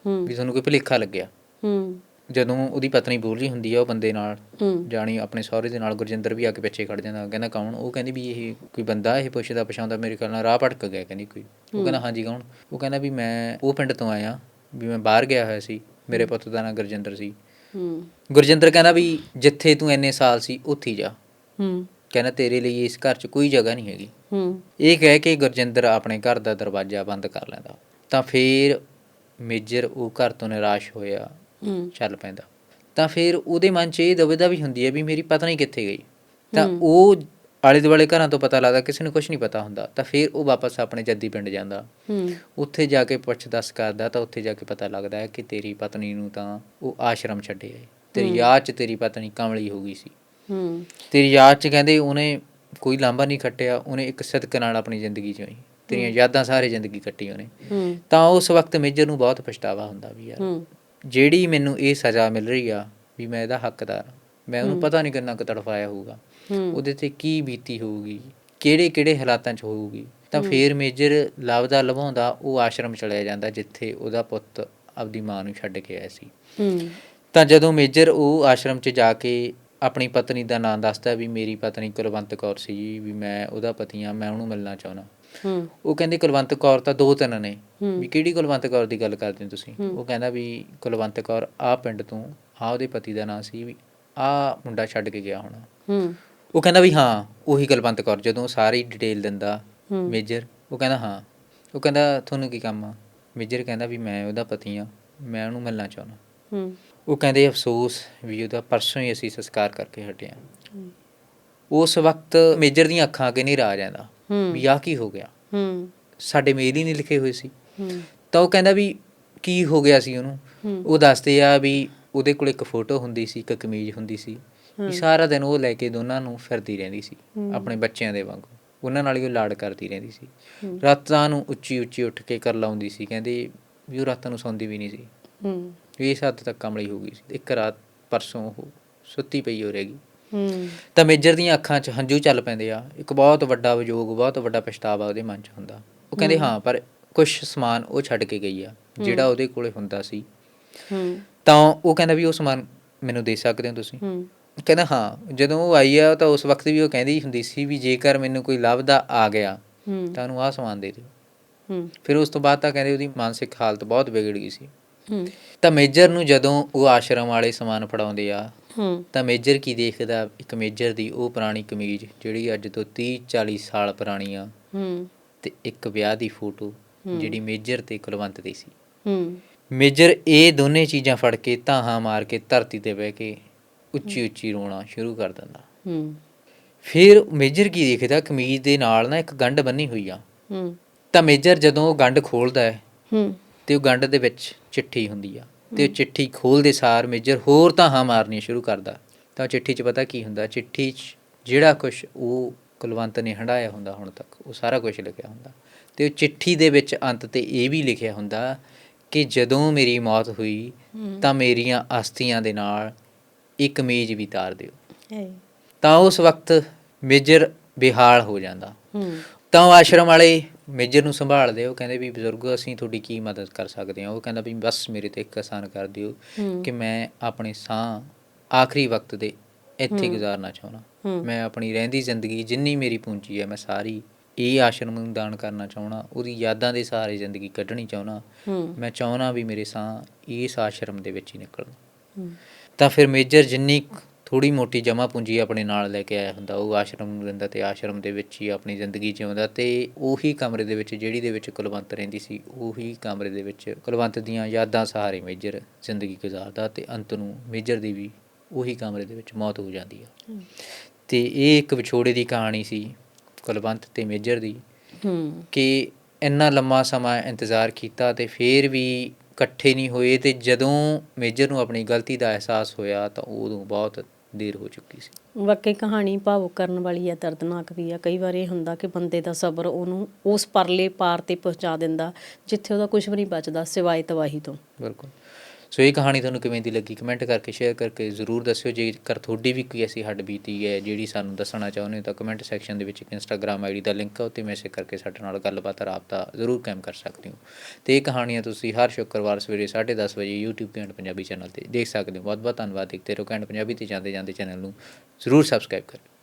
ਹੂੰ। ਵੀ ਤੁਹਾਨੂੰ ਕੋਈ ਭੁਲੇਖਾ ਲੱਗਿਆ। ਹੂੰ। ਜਦੋਂ ਉਹਦੀ ਪਤਨੀ ਬੋਲ ਹੁੰਦੀ ਆ ਉਹ ਬੰਦੇ ਨਾਲ ਹੂੰ। ਜਾਣੀ ਆਪਣੇ ਸਹੁਰੇ ਦੇ ਨਾਲ ਗੁਰਜਿੰਦਰ ਵੀ ਆ ਕੇ ਪਿੱਛੇ ਖੜ ਜਾਂਦਾ। ਕਹਿੰਦਾ ਕੌਣ? ਉਹ ਕਹਿੰਦੀ ਵੀ ਇਹ ਕੋਈ ਬੰਦਾ ਇਹ ਪੁੱਛਦਾ ਪਛਾਉਂਦਾ ਮੇਰੇ ਖਿਆਲ ਨਾਲ ਰਾਹ ਭਟਕ ਗਿਆ ਕਹਿੰਦੀ ਕੋਈ। ਉਹ ਕਹਿੰਦਾ ਹਾਂਜੀ ਕੌਣ? ਉਹ ਕਹਿੰਦਾ ਵੀ ਮੈਂ ਉਹ ਪਿੰਡ ਤੋਂ ਆਇਆ ਵੀ ਮੈਂ ਬਾਹਰ ਗਿਆ ਹੋਇਆ ਸੀ। ਮੇਰੇ ਪੁੱਤ ਦਾ ਨਾਂ ਗੁਰਜਿੰਦਰ ਸੀ। ਹੂੰ। ਗੁਰਜਿੰਦਰ ਕਹਿੰਦਾ ਵੀ ਜਿੱਥੇ ਤੂੰ ਇੰਨੇ ਸਾਲ ਸੀ ਉੱਥੇ ਹੀ ਜਾ। ਹੂੰ। ਕਹਿੰਦਾ ਤੇਰੇ ਲਈ ਇਸ ਘਰ 'ਚ ਕੋਈ ਜਗ੍ਹਾ ਨਹੀਂ ਹੈਗੀ। ਹੂੰ। ਇਹ ਕਹਿ ਕੇ ਗੁਰਜਿੰਦਰ ਆਪਣੇ ਘਰ ਦਾ ਦਰਵਾਜ਼ਾ ਬੰਦ ਕਰ ਲੈਂਦਾ। ਤਾਂ ਫਿਰ ਮੇਜਰ ਉਹ ਘਰ ਤੋਂ ਨਿਰਾਸ਼ ਹੋਇਆ। ਹੂੰ। ਚੱਲ ਪੈਂਦਾ। ਤਾਂ ਫਿਰ ਉਹਦੇ ਮਨ 'ਚ ਇਹ ਦੁਵਿਧਾ ਵੀ ਹੁੰਦੀ ਹੈ ਵੀ ਮੇਰੀ ਪਤਨੀ ਕਿੱਥੇ ਗਈ? ਤਾਂ ਉਹ ਆਲੇ ਦੁਆਲੇ ਘਰਾਂ ਤੋਂ ਪਤਾ ਲੱਗਦਾ ਕਿਸੇ ਨੂੰ ਕੁਝ ਨਹੀਂ ਪਤਾ ਹੁੰਦਾ। ਤਾਂ ਫਿਰ ਉਹ ਵਾਪਸ ਆਪਣੇ ਜੱਦੀ ਪਿੰਡ ਜਾਂਦਾ। ਹੂੰ। ਉੱਥੇ ਜਾ ਕੇ ਪੁੱਛ ਦੱਸ ਕਰਦਾ ਤਾਂ ਉੱਥੇ ਜਾ ਕੇ ਪਤਾ ਲੱਗਦਾ ਹੈ ਕਿ ਤੇਰੀ ਪਤਨੀ ਨੂੰ ਤਾਂ ਉਹ ਆਸ਼ਰਮ ਛੱਡਿਆ ਹੈ ਤੇਰੀ ਯਾਦ 'ਚ ਤੇਰੀ ਪਤਨੀ ਕਮਲੀ ਹੋ ਗਈ ਸੀ। ਹੂੰ। ਤੇਰੀ ਯਾਦ 'ਚ ਕਹਿੰਦੇ ਉਹਨੇ ਕੋਈ ਲਾਂਭਾ ਨਹੀਂ ਖੱਟਿਆ ਉਹਨੇ ਇੱਕ ਸਦਕ ਨਾਲ ਆਪਣੀ ਜ਼ਿੰਦਗੀ ਜਿਉਈ ਤੇਰੀਆਂ ਯਾਦਾਂ ਸਾਰੇ ਜ਼ਿੰਦਗੀ ਕੱਟੀ ਉਹਨੇ। ਹੂੰ। ਤਾਂ ਉਸ ਵਕਤ ਮੇਜਰ ਨੂੰ ਬਹੁਤ ਪਛਤਾਵਾ ਹੁੰਦਾ ਵੀ ਯਾਰ ਜਿਹੜੀ ਮੈਨੂੰ ਇਹ ਸਜ਼ਾ ਮਿਲ ਰਹੀ ਆ ਵੀ ਮੈਂ ਇਹਦਾ ਹੱਕਦਾਰ। ਮੈਂ ਉਹਨੂੰ ਪਤਾ ਨਹੀਂ ਕਿੰਨਾ ਕੁ ਤੜਫਾਇਆ ਹੋਊਗਾ ਹੂੰ। ਉਹਦੇ ਤੇ ਕੀ ਬੀਤੀ ਹੋਊਗੀ ਕਿਹੜੇ ਕਿਹੜੇ ਹਾਲਾਤਾਂ 'ਚ ਹੋਊਗੀ ਤਾਂ ਫੇਰ ਮੇਜਰ ਲੱਭਦਾ ਲਭਾਉਂਦਾ ਉਹ ਆਸ਼ਰਮ ਚਲਿਆ ਜਾਂਦਾ ਜਿੱਥੇ ਉਹਦਾ ਪੁੱਤ ਆਪਦੀ ਮਾਂ ਨੂੰ ਛੱਡ ਕੇ ਆਇਆ ਸੀ। ਹੂੰ। ਤਾਂ ਜਦੋਂ ਮੇਜਰ ਉਹ ਆਸ਼ਰਮ 'ਚ ਜਾ ਕੇ ਆਪਣੀ ਪਤਨੀ ਦਾ ਨਾਂ ਦੱਸਦਾ ਵੀ ਮੇਰੀ ਪਤਨੀ ਕੁਲਵੰਤ ਕੌਰ ਸੀ ਜੀ ਵੀ ਮੈਂ ਉਹਦਾ ਪਤੀ ਆ ਮੈਂ ਉਹਨੂੰ ਮਿਲਣਾ ਚਾਹੁੰਦਾ। ਹੂੰ। ਉਹ ਕਹਿੰਦੇ ਕੁਲਵੰਤ ਕੌਰ ਤਾਂ ਦੋ ਤਿੰਨ ਨੇ। ਵੀ ਕਿਹੜੀ ਕੁਲਵੰਤ ਕੌਰ ਦੀ ਗੱਲ ਕਰਦੇ ਹੋ ਤੁਸੀਂ? ਉਹ ਕਹਿੰਦਾ ਵੀ ਕੁਲਵੰਤ ਕੌਰ ਆ ਪਿੰਡ ਤੋਂ ਆ ਉਹਦੇ ਪਤੀ ਦਾ ਨਾਂ ਸੀ ਵੀ ਆ ਮੁੰਡਾ ਛੱਡ ਕੇ ਗਿਆ ਹੋਣਾ। ਹੂੰ। ਉਹ ਕਹਿੰਦਾ ਵੀ ਹਾਂ ਉਹੀ ਕੁਲਵੰਤ ਕੌਰ ਜਦੋਂ ਸਾਰੀ ਡਿਟੇਲ ਦਿੰਦਾ। ਮੇਜਰ ਉਹ ਕਹਿੰਦਾ ਹਾਂ। ਉਹ ਕਹਿੰਦਾ ਤੁਹਾਨੂੰ ਕੀ ਕੰਮ ਆ? ਮੇਜਰ ਕਹਿੰਦਾ ਵੀ ਮੈਂ ਉਹਦਾ ਪਤੀ ਆ ਮੈਂ ਉਹਨੂੰ ਮਿਲਣਾ ਚਾਹੁੰਦਾ। ਹੂੰ। ਉਹ ਕਹਿੰਦੇ ਅਫਸੋਸ ਵੀ ਉਹਦਾ ਪਰਸੋਂ ਹੀ ਅਸੀਂ ਸੰਸਕਾਰ ਕਰਕੇ ਹਟੇ ਹਾਂ। ਉਸ ਵਕਤ ਮੇਜਰ ਦੀਆਂ ਅੱਖਾਂ ਅੱਗੇ ਨਹੀਂ ਆ ਜਾਂਦਾ ਵੀ ਆ ਕੀ ਹੋ ਗਿਆ? ਸਾਡੇ ਮੇਲ ਹੀ ਨਹੀਂ ਲਿਖੇ ਹੋਏ ਸੀ। ਹੂੰ। ਤਾਂ ਉਹ ਕਹਿੰਦਾ ਵੀ ਕੀ ਹੋ ਗਿਆ ਸੀ ਉਹਨੂੰ? ਉਹ ਦੱਸਦੇ ਆ ਵੀ ਉਹਦੇ ਕੋਲ ਇੱਕ ਫੋਟੋ ਹੁੰਦੀ ਸੀ ਇੱਕ ਕਮੀਜ਼ ਹੁੰਦੀ ਸੀ। ਵੀ ਸਾਰਾ ਦਿਨ ਉਹ ਲੈ ਕੇ ਦੋਨਾਂ ਨੂੰ ਫਿਰਦੀ ਰਹਿੰਦੀ ਸੀ ਆਪਣੇ ਬੱਚਿਆਂ ਦੇ ਵਾਂਗੂ। ਉਹਨਾਂ ਨਾਲ ਹੀ ਉਹ ਲਾਡ ਕਰਦੀ ਰਹਿੰਦੀ ਸੀ। ਰਾਤਾਂ ਨੂੰ ਉੱਚੀ ਉੱਚੀ ਉੱਠ ਕੇ ਕਰ ਲਾਉਂਦੀ ਸੀ। ਕਹਿੰਦੇ ਵੀ ਉਹ ਰਾਤਾਂ ਨੂੰ ਸੌਂਦੀ ਵੀ ਨਹੀਂ ਸੀ। ਇਸ ਹੱਦ ਤੱਕ ਕਮਲੀ ਹੋ ਗਈ ਸੀ ਇੱਕ ਰਾਤ ਪਰਸੋਂ ਉਹ ਸੁੱਤੀ ਪਈ ਹੋ ਰਹੇਗੀ। ਹੂੰ। ਤਾਂ ਮੇਜਰ ਦੀਆਂ ਅੱਖਾਂ 'ਚ ਹੰਝੂ ਚੱਲ ਪੈਂਦੇ ਆ ਇੱਕ ਬਹੁਤ ਵੱਡਾ ਵਿਯੋਗ ਬਹੁਤ ਵੱਡਾ ਪਛਤਾਵਾ ਉਹਦੇ ਮਨ 'ਚ ਹੁੰਦਾ। ਉਹ ਕਹਿੰਦੇ ਹਾਂ। ਪਰ ਕੁਝ ਸਮਾਨ ਉਹ ਛੱਡ ਕੇ ਗਈ ਆ ਜਿਹੜਾ ਉਹਦੇ ਕੋਲੇ ਹੁੰਦਾ ਸੀ। ਹੂੰ। ਤਾਂ ਉਹ ਕਹਿੰਦਾ ਵੀ ਉਹ ਸਮਾਨ ਮੈਨੂੰ ਦੇ ਸਕਦੇ ਹੋ ਤੁਸੀਂ? ਹੂੰ। ਕਹਿੰਦਾ ਹਾਂ ਜਦੋਂ ਉਹ ਆਈ ਆ ਤਾਂ ਉਸ ਵਕਤ ਵੀ ਉਹ ਕਹਿੰਦੀ ਹੁੰਦੀ ਸੀ ਵੀ ਜੇਕਰ ਮੈਨੂੰ ਕੋਈ ਲੱਭਦਾ ਆ ਗਿਆ ਤਾਂ ਉਹਨੂੰ ਆਹ ਸਮਾਨ ਦੇ ਦਿਓ। ਹੂੰ। ਫਿਰ ਉਸ ਤੋਂ ਬਾਅਦ ਤਾਂ ਕਹਿੰਦੇ ਉਹਦੀ ਮਾਨਸਿਕ ਹਾਲਤ ਬਹੁਤ ਵਿਗੜ ਗਈ ਸੀ। ਹੂੰ ਤਾਂ ਮੇਜਰ ਨੂੰ ਜਦੋਂ ਉਹ ਆਸ਼ਰਮ ਵਾਲੇ ਸਮਾਨ ਫੜਾਉਂਦੇ ਆ ਹੂੰ। ਤਾਂ ਮੇਜਰ ਕੀ ਦੇਖਦਾ? ਇੱਕ ਮੇਜਰ ਦੀ ਉਹ ਪੁਰਾਣੀ ਕਮੀਜ਼ ਜਿਹੜੀ ਅੱਜ ਤੋਂ 30 40 ਸਾਲ ਪੁਰਾਣੀ ਆ। ਹੂੰ। ਤੇ ਇੱਕ ਵਿਆਹ ਦੀ ਫੋਟੋ ਜਿਹੜੀ ਮੇਜਰ ਤੇ ਕੁਲਵੰਤ ਦੀ ਸੀ। ਹੂੰ। ਮੇਜਰ ਇਹ ਦੋਨੇ ਚੀਜ਼ਾਂ ਫੜ ਕੇ ਧਾਹਾਂ ਮਾਰ ਕੇ ਧਰਤੀ ਤੇ ਬਹਿ ਕੇ ਉੱਚੀ ਉੱਚੀ ਰੋਣਾ ਸ਼ੁਰੂ ਕਰ ਦਿੰਦਾ। ਹੂੰ। ਫਿਰ ਮੇਜਰ ਕੀ ਦੇਖਦਾ? ਕਮੀਜ਼ ਦੇ ਨਾਲ ਨਾ ਇੱਕ ਗੰਢ ਬੰਨੀ ਹੋਈ ਆ। ਹੂੰ। ਤਾਂ ਮੇਜਰ ਜਦੋਂ ਉਹ ਗੰਢ ਖੋਲਦਾ ਹੈ ਹੂੰ। ਤੇ ਉਹ ਗੰਢ ਦੇ ਵਿੱਚ ਚਿੱਠੀ ਹੁੰਦੀ ਆ। ਤੇ ਉਹ ਚਿੱਠੀ ਖੋਲਦੇ ਸਾਰ ਮੇਜਰ ਹੋਰ ਧਾਹਾਂ ਮਾਰਨੀਆਂ ਸ਼ੁਰੂ ਕਰਦਾ। ਤਾਂ ਚਿੱਠੀ 'ਚ ਪਤਾ ਕੀ ਹੁੰਦਾ? ਚਿੱਠੀ 'ਚ ਜਿਹੜਾ ਕੁਝ ਉਹ ਕੁਲਵੰਤ ਨੇ ਹੰਡਾਇਆ ਹੁੰਦਾ ਹੁਣ ਤੱਕ ਉਹ ਸਾਰਾ ਕੁਝ ਲਿਖਿਆ ਹੁੰਦਾ। ਤੇ ਉਹ ਚਿੱਠੀ ਦੇ ਵਿੱਚ ਅੰਤ ਤੇ ਇਹ ਵੀ ਲਿਖਿਆ ਹੁੰਦਾ ਕਿ ਜਦੋਂ ਮੇਰੀ ਮੌਤ ਹੋਈ ਤਾਂ ਮੇਰੀਆਂ ਅਸਥੀਆਂ ਦੇ ਨਾਲ ਇੱਕ ਕਮੀਜ਼ ਵੀ ਤਾਰ ਦਿਓ। ਹੈ। ਤਾਂ ਉਸ ਵਕਤ ਮੇਜਰ ਬਿਹਾਲ ਹੋ ਜਾਂਦਾ। ਹੂੰ। ਤਾਂ ਆਸ਼ਰਮ ਵਾਲੇ ਮੇਜਰ ਨੂੰ ਸੰਭਾਲਦੇ ਉਹ ਕਹਿੰਦੇ ਵੀ ਬਜ਼ੁਰਗੋ ਅਸੀਂ ਤੁਹਾਡੀ ਕੀ ਮਦਦ ਕਰ ਸਕਦੇ ਹਾਂ? ਉਹ ਕਹਿੰਦਾ ਵੀ ਬਸ ਮੇਰੇ ਤੇ ਇੱਕ ਆਸਾਨ ਕਰ ਦਿਓ ਕਿ ਮੈਂ ਆਪਣੇ ਸਾਹ ਆਖਰੀ ਵਕਤ ਦੇ ਇੱਥੇ ਗੁਜ਼ਾਰਨਾ ਚਾਹੁੰਦਾ। ਹੂੰ। ਮੈਂ ਆਪਣੀ ਰਹਿੰਦੀ ਜ਼ਿੰਦਗੀ ਜਿੰਨੀ ਮੇਰੀ ਪੂੰਜੀ ਹੈ ਮੈਂ ਸਾਰੀ ਇਹ ਆਸ਼ਰਮ ਨੂੰ ਦਾਨ ਕਰਨਾ ਚਾਹੁੰਦਾ ਉਹਦੀ ਯਾਦਾਂ ਦੇ ਸਹਾਰੇ ਜ਼ਿੰਦਗੀ ਕੱਢਣੀ ਚਾਹੁੰਦਾ। ਹੂੰ। ਮੈਂ ਚਾਹੁੰਦਾ ਵੀ ਮੇਰੇ ਸਾਹ ਇਸ ਆਸ਼ਰਮ ਦੇ ਵਿੱਚ ਹੀ ਨਿਕਲਣ। ਤਾਂ ਫਿਰ ਮੇਜਰ ਜਿੰਨੀ ਥੋੜੀ ਮੋਟੀ ਜਮਾ ਪੂੰਜੀ ਆਪਣੇ ਨਾਲ ਲੈ ਕੇ ਆਇਆ ਹੁੰਦਾ ਉਹ ਆਸ਼ਰਮ ਨੂੰ ਦਿੰਦਾ ਤੇ ਆਸ਼ਰਮ ਦੇ ਵਿੱਚ ਹੀ ਆਪਣੀ ਜ਼ਿੰਦਗੀ ਜਿਉਂਦਾ ਤੇ ਉਹੀ ਕਮਰੇ ਦੇ ਵਿੱਚ ਜਿਹੜੀ ਦੇ ਵਿੱਚ ਕੁਲਵੰਤ ਰਹਿੰਦੀ ਸੀ ਉਹੀ ਕਮਰੇ ਦੇ ਵਿੱਚ ਕੁਲਵੰਤ ਦੀਆਂ ਯਾਦਾਂ ਸਹਾਰੇ ਮੇਜਰ ਜ਼ਿੰਦਗੀ ਗੁਜ਼ਾਰਦਾ ਤੇ ਅੰਤ ਨੂੰ ਮੇਜਰ ਦੀ ਵੀ ਉਹੀ ਕਮਰੇ ਦੇ ਵਿੱਚ ਮੌਤ ਹੋ ਜਾਂਦੀ ਆ। ਤੇ ਇਹ ਇੱਕ ਵਿਛੋੜੇ ਦੀ ਕਹਾਣੀ ਸੀ ਕੁਲਵੰਤ ਤੇ ਮੇਜਰ ਦੀ ਕਿ ਇੰਨਾ ਲੰਮਾ ਸਮਾਂ ਇੰਤਜ਼ਾਰ ਕੀਤਾ ਤੇ ਫੇਰ ਵੀ ਇਕੱਠੇ ਨਹੀਂ ਹੋਏ ਤੇ ਜਦੋਂ ਮੇਜਰ ਨੂੰ ਆਪਣੀ ਗਲਤੀ ਦਾ ਅਹਿਸਾਸ ਹੋਇਆ ਤਾਂ ਉਦੋਂ ਬਹੁਤ ਦੇਰ ਹੋ ਚੁੱਕੀ ਸੀ। ਵਾਕਈ ਕਹਾਣੀ ਭਾਵੁਕ ਕਰਨ ਵਾਲੀ ਹੈ ਦਰਦਨਾਕ ਵੀ ਆ ਕਈ ਵਾਰ ਇਹ ਹੁੰਦਾ ਕਿ ਬੰਦੇ ਦਾ ਸਬਰ ਉਹਨੂੰ ਉਸ ਪਰਲੇ ਪਾਰ ਤੇ ਪਹੁੰਚਾ ਦਿੰਦਾ ਜਿੱਥੇ ਉਹਦਾ ਕੁਝ ਵੀ ਨਹੀਂ ਬਚਦਾ ਸਿਵਾਏ ਤਬਾਹੀ ਤੋਂ। ਬਿਲਕੁਲ। ਸੋ ਇਹ ਕਹਾਣੀ ਤੁਹਾਨੂੰ ਕਿਵੇਂ ਦੀ ਲੱਗੀ? ਕਮੈਂਟ ਕਰਕੇ ਸ਼ੇਅਰ ਕਰਕੇ ਜ਼ਰੂਰ ਦੱਸਿਓ। ਜੇਕਰ ਤੁਹਾਡੀ ਵੀ ਕੋਈ ਐਸੀ ਹੱਡ ਬੀਤੀ ਹੈ ਜਿਹੜੀ ਸਾਨੂੰ ਦੱਸਣਾ ਚਾਹੁੰਦੇ ਹੋ, ਤਾਂ ਕਮੈਂਟ ਸੈਕਸ਼ਨ ਦੇ ਵਿੱਚ ਇੱਕ ਇੰਸਟਾਗ੍ਰam ਆਈਡੀ ਦਾ ਲਿੰਕ ਹੈ ਉੱਤੇ ਮੈਸੇਜ ਕਰਕੇ ਸਾਡੇ ਨਾਲ ਗੱਲਬਾਤ ਰਾਬਤਾ ਜ਼ਰੂਰ ਕਾਇਮ ਕਰ ਸਕਦੇ ਹੋ। ਤੇ ਇਹ ਕਹਾਣੀਆਂ ਤੁਸੀਂ ਹਰ ਸ਼ੁੱਕਰਵਾਰ ਸਵੇਰੇ 10:30 ਵਜੇ YouTube ਕੈਂਟ ਪੰਜਾਬੀ ਚੈਨਲ ਤੇ ਦੇਖ ਸਕਦੇ ਹੋ। ਬਹੁਤ ਬਹੁਤ ਧੰਨਵਾਦ। ਦੇਖਦੇ ਰਹੋ ਕੈਂਟ ਪੰਜਾਬੀ ਤੇ ਜਾਂਦੇ ਜਾਂਦੇ ਚੈਨਲ ਨੂੰ ਜ਼ਰੂਰ ਸਬਸਕ੍ਰਾਈਬ ਕਰੋ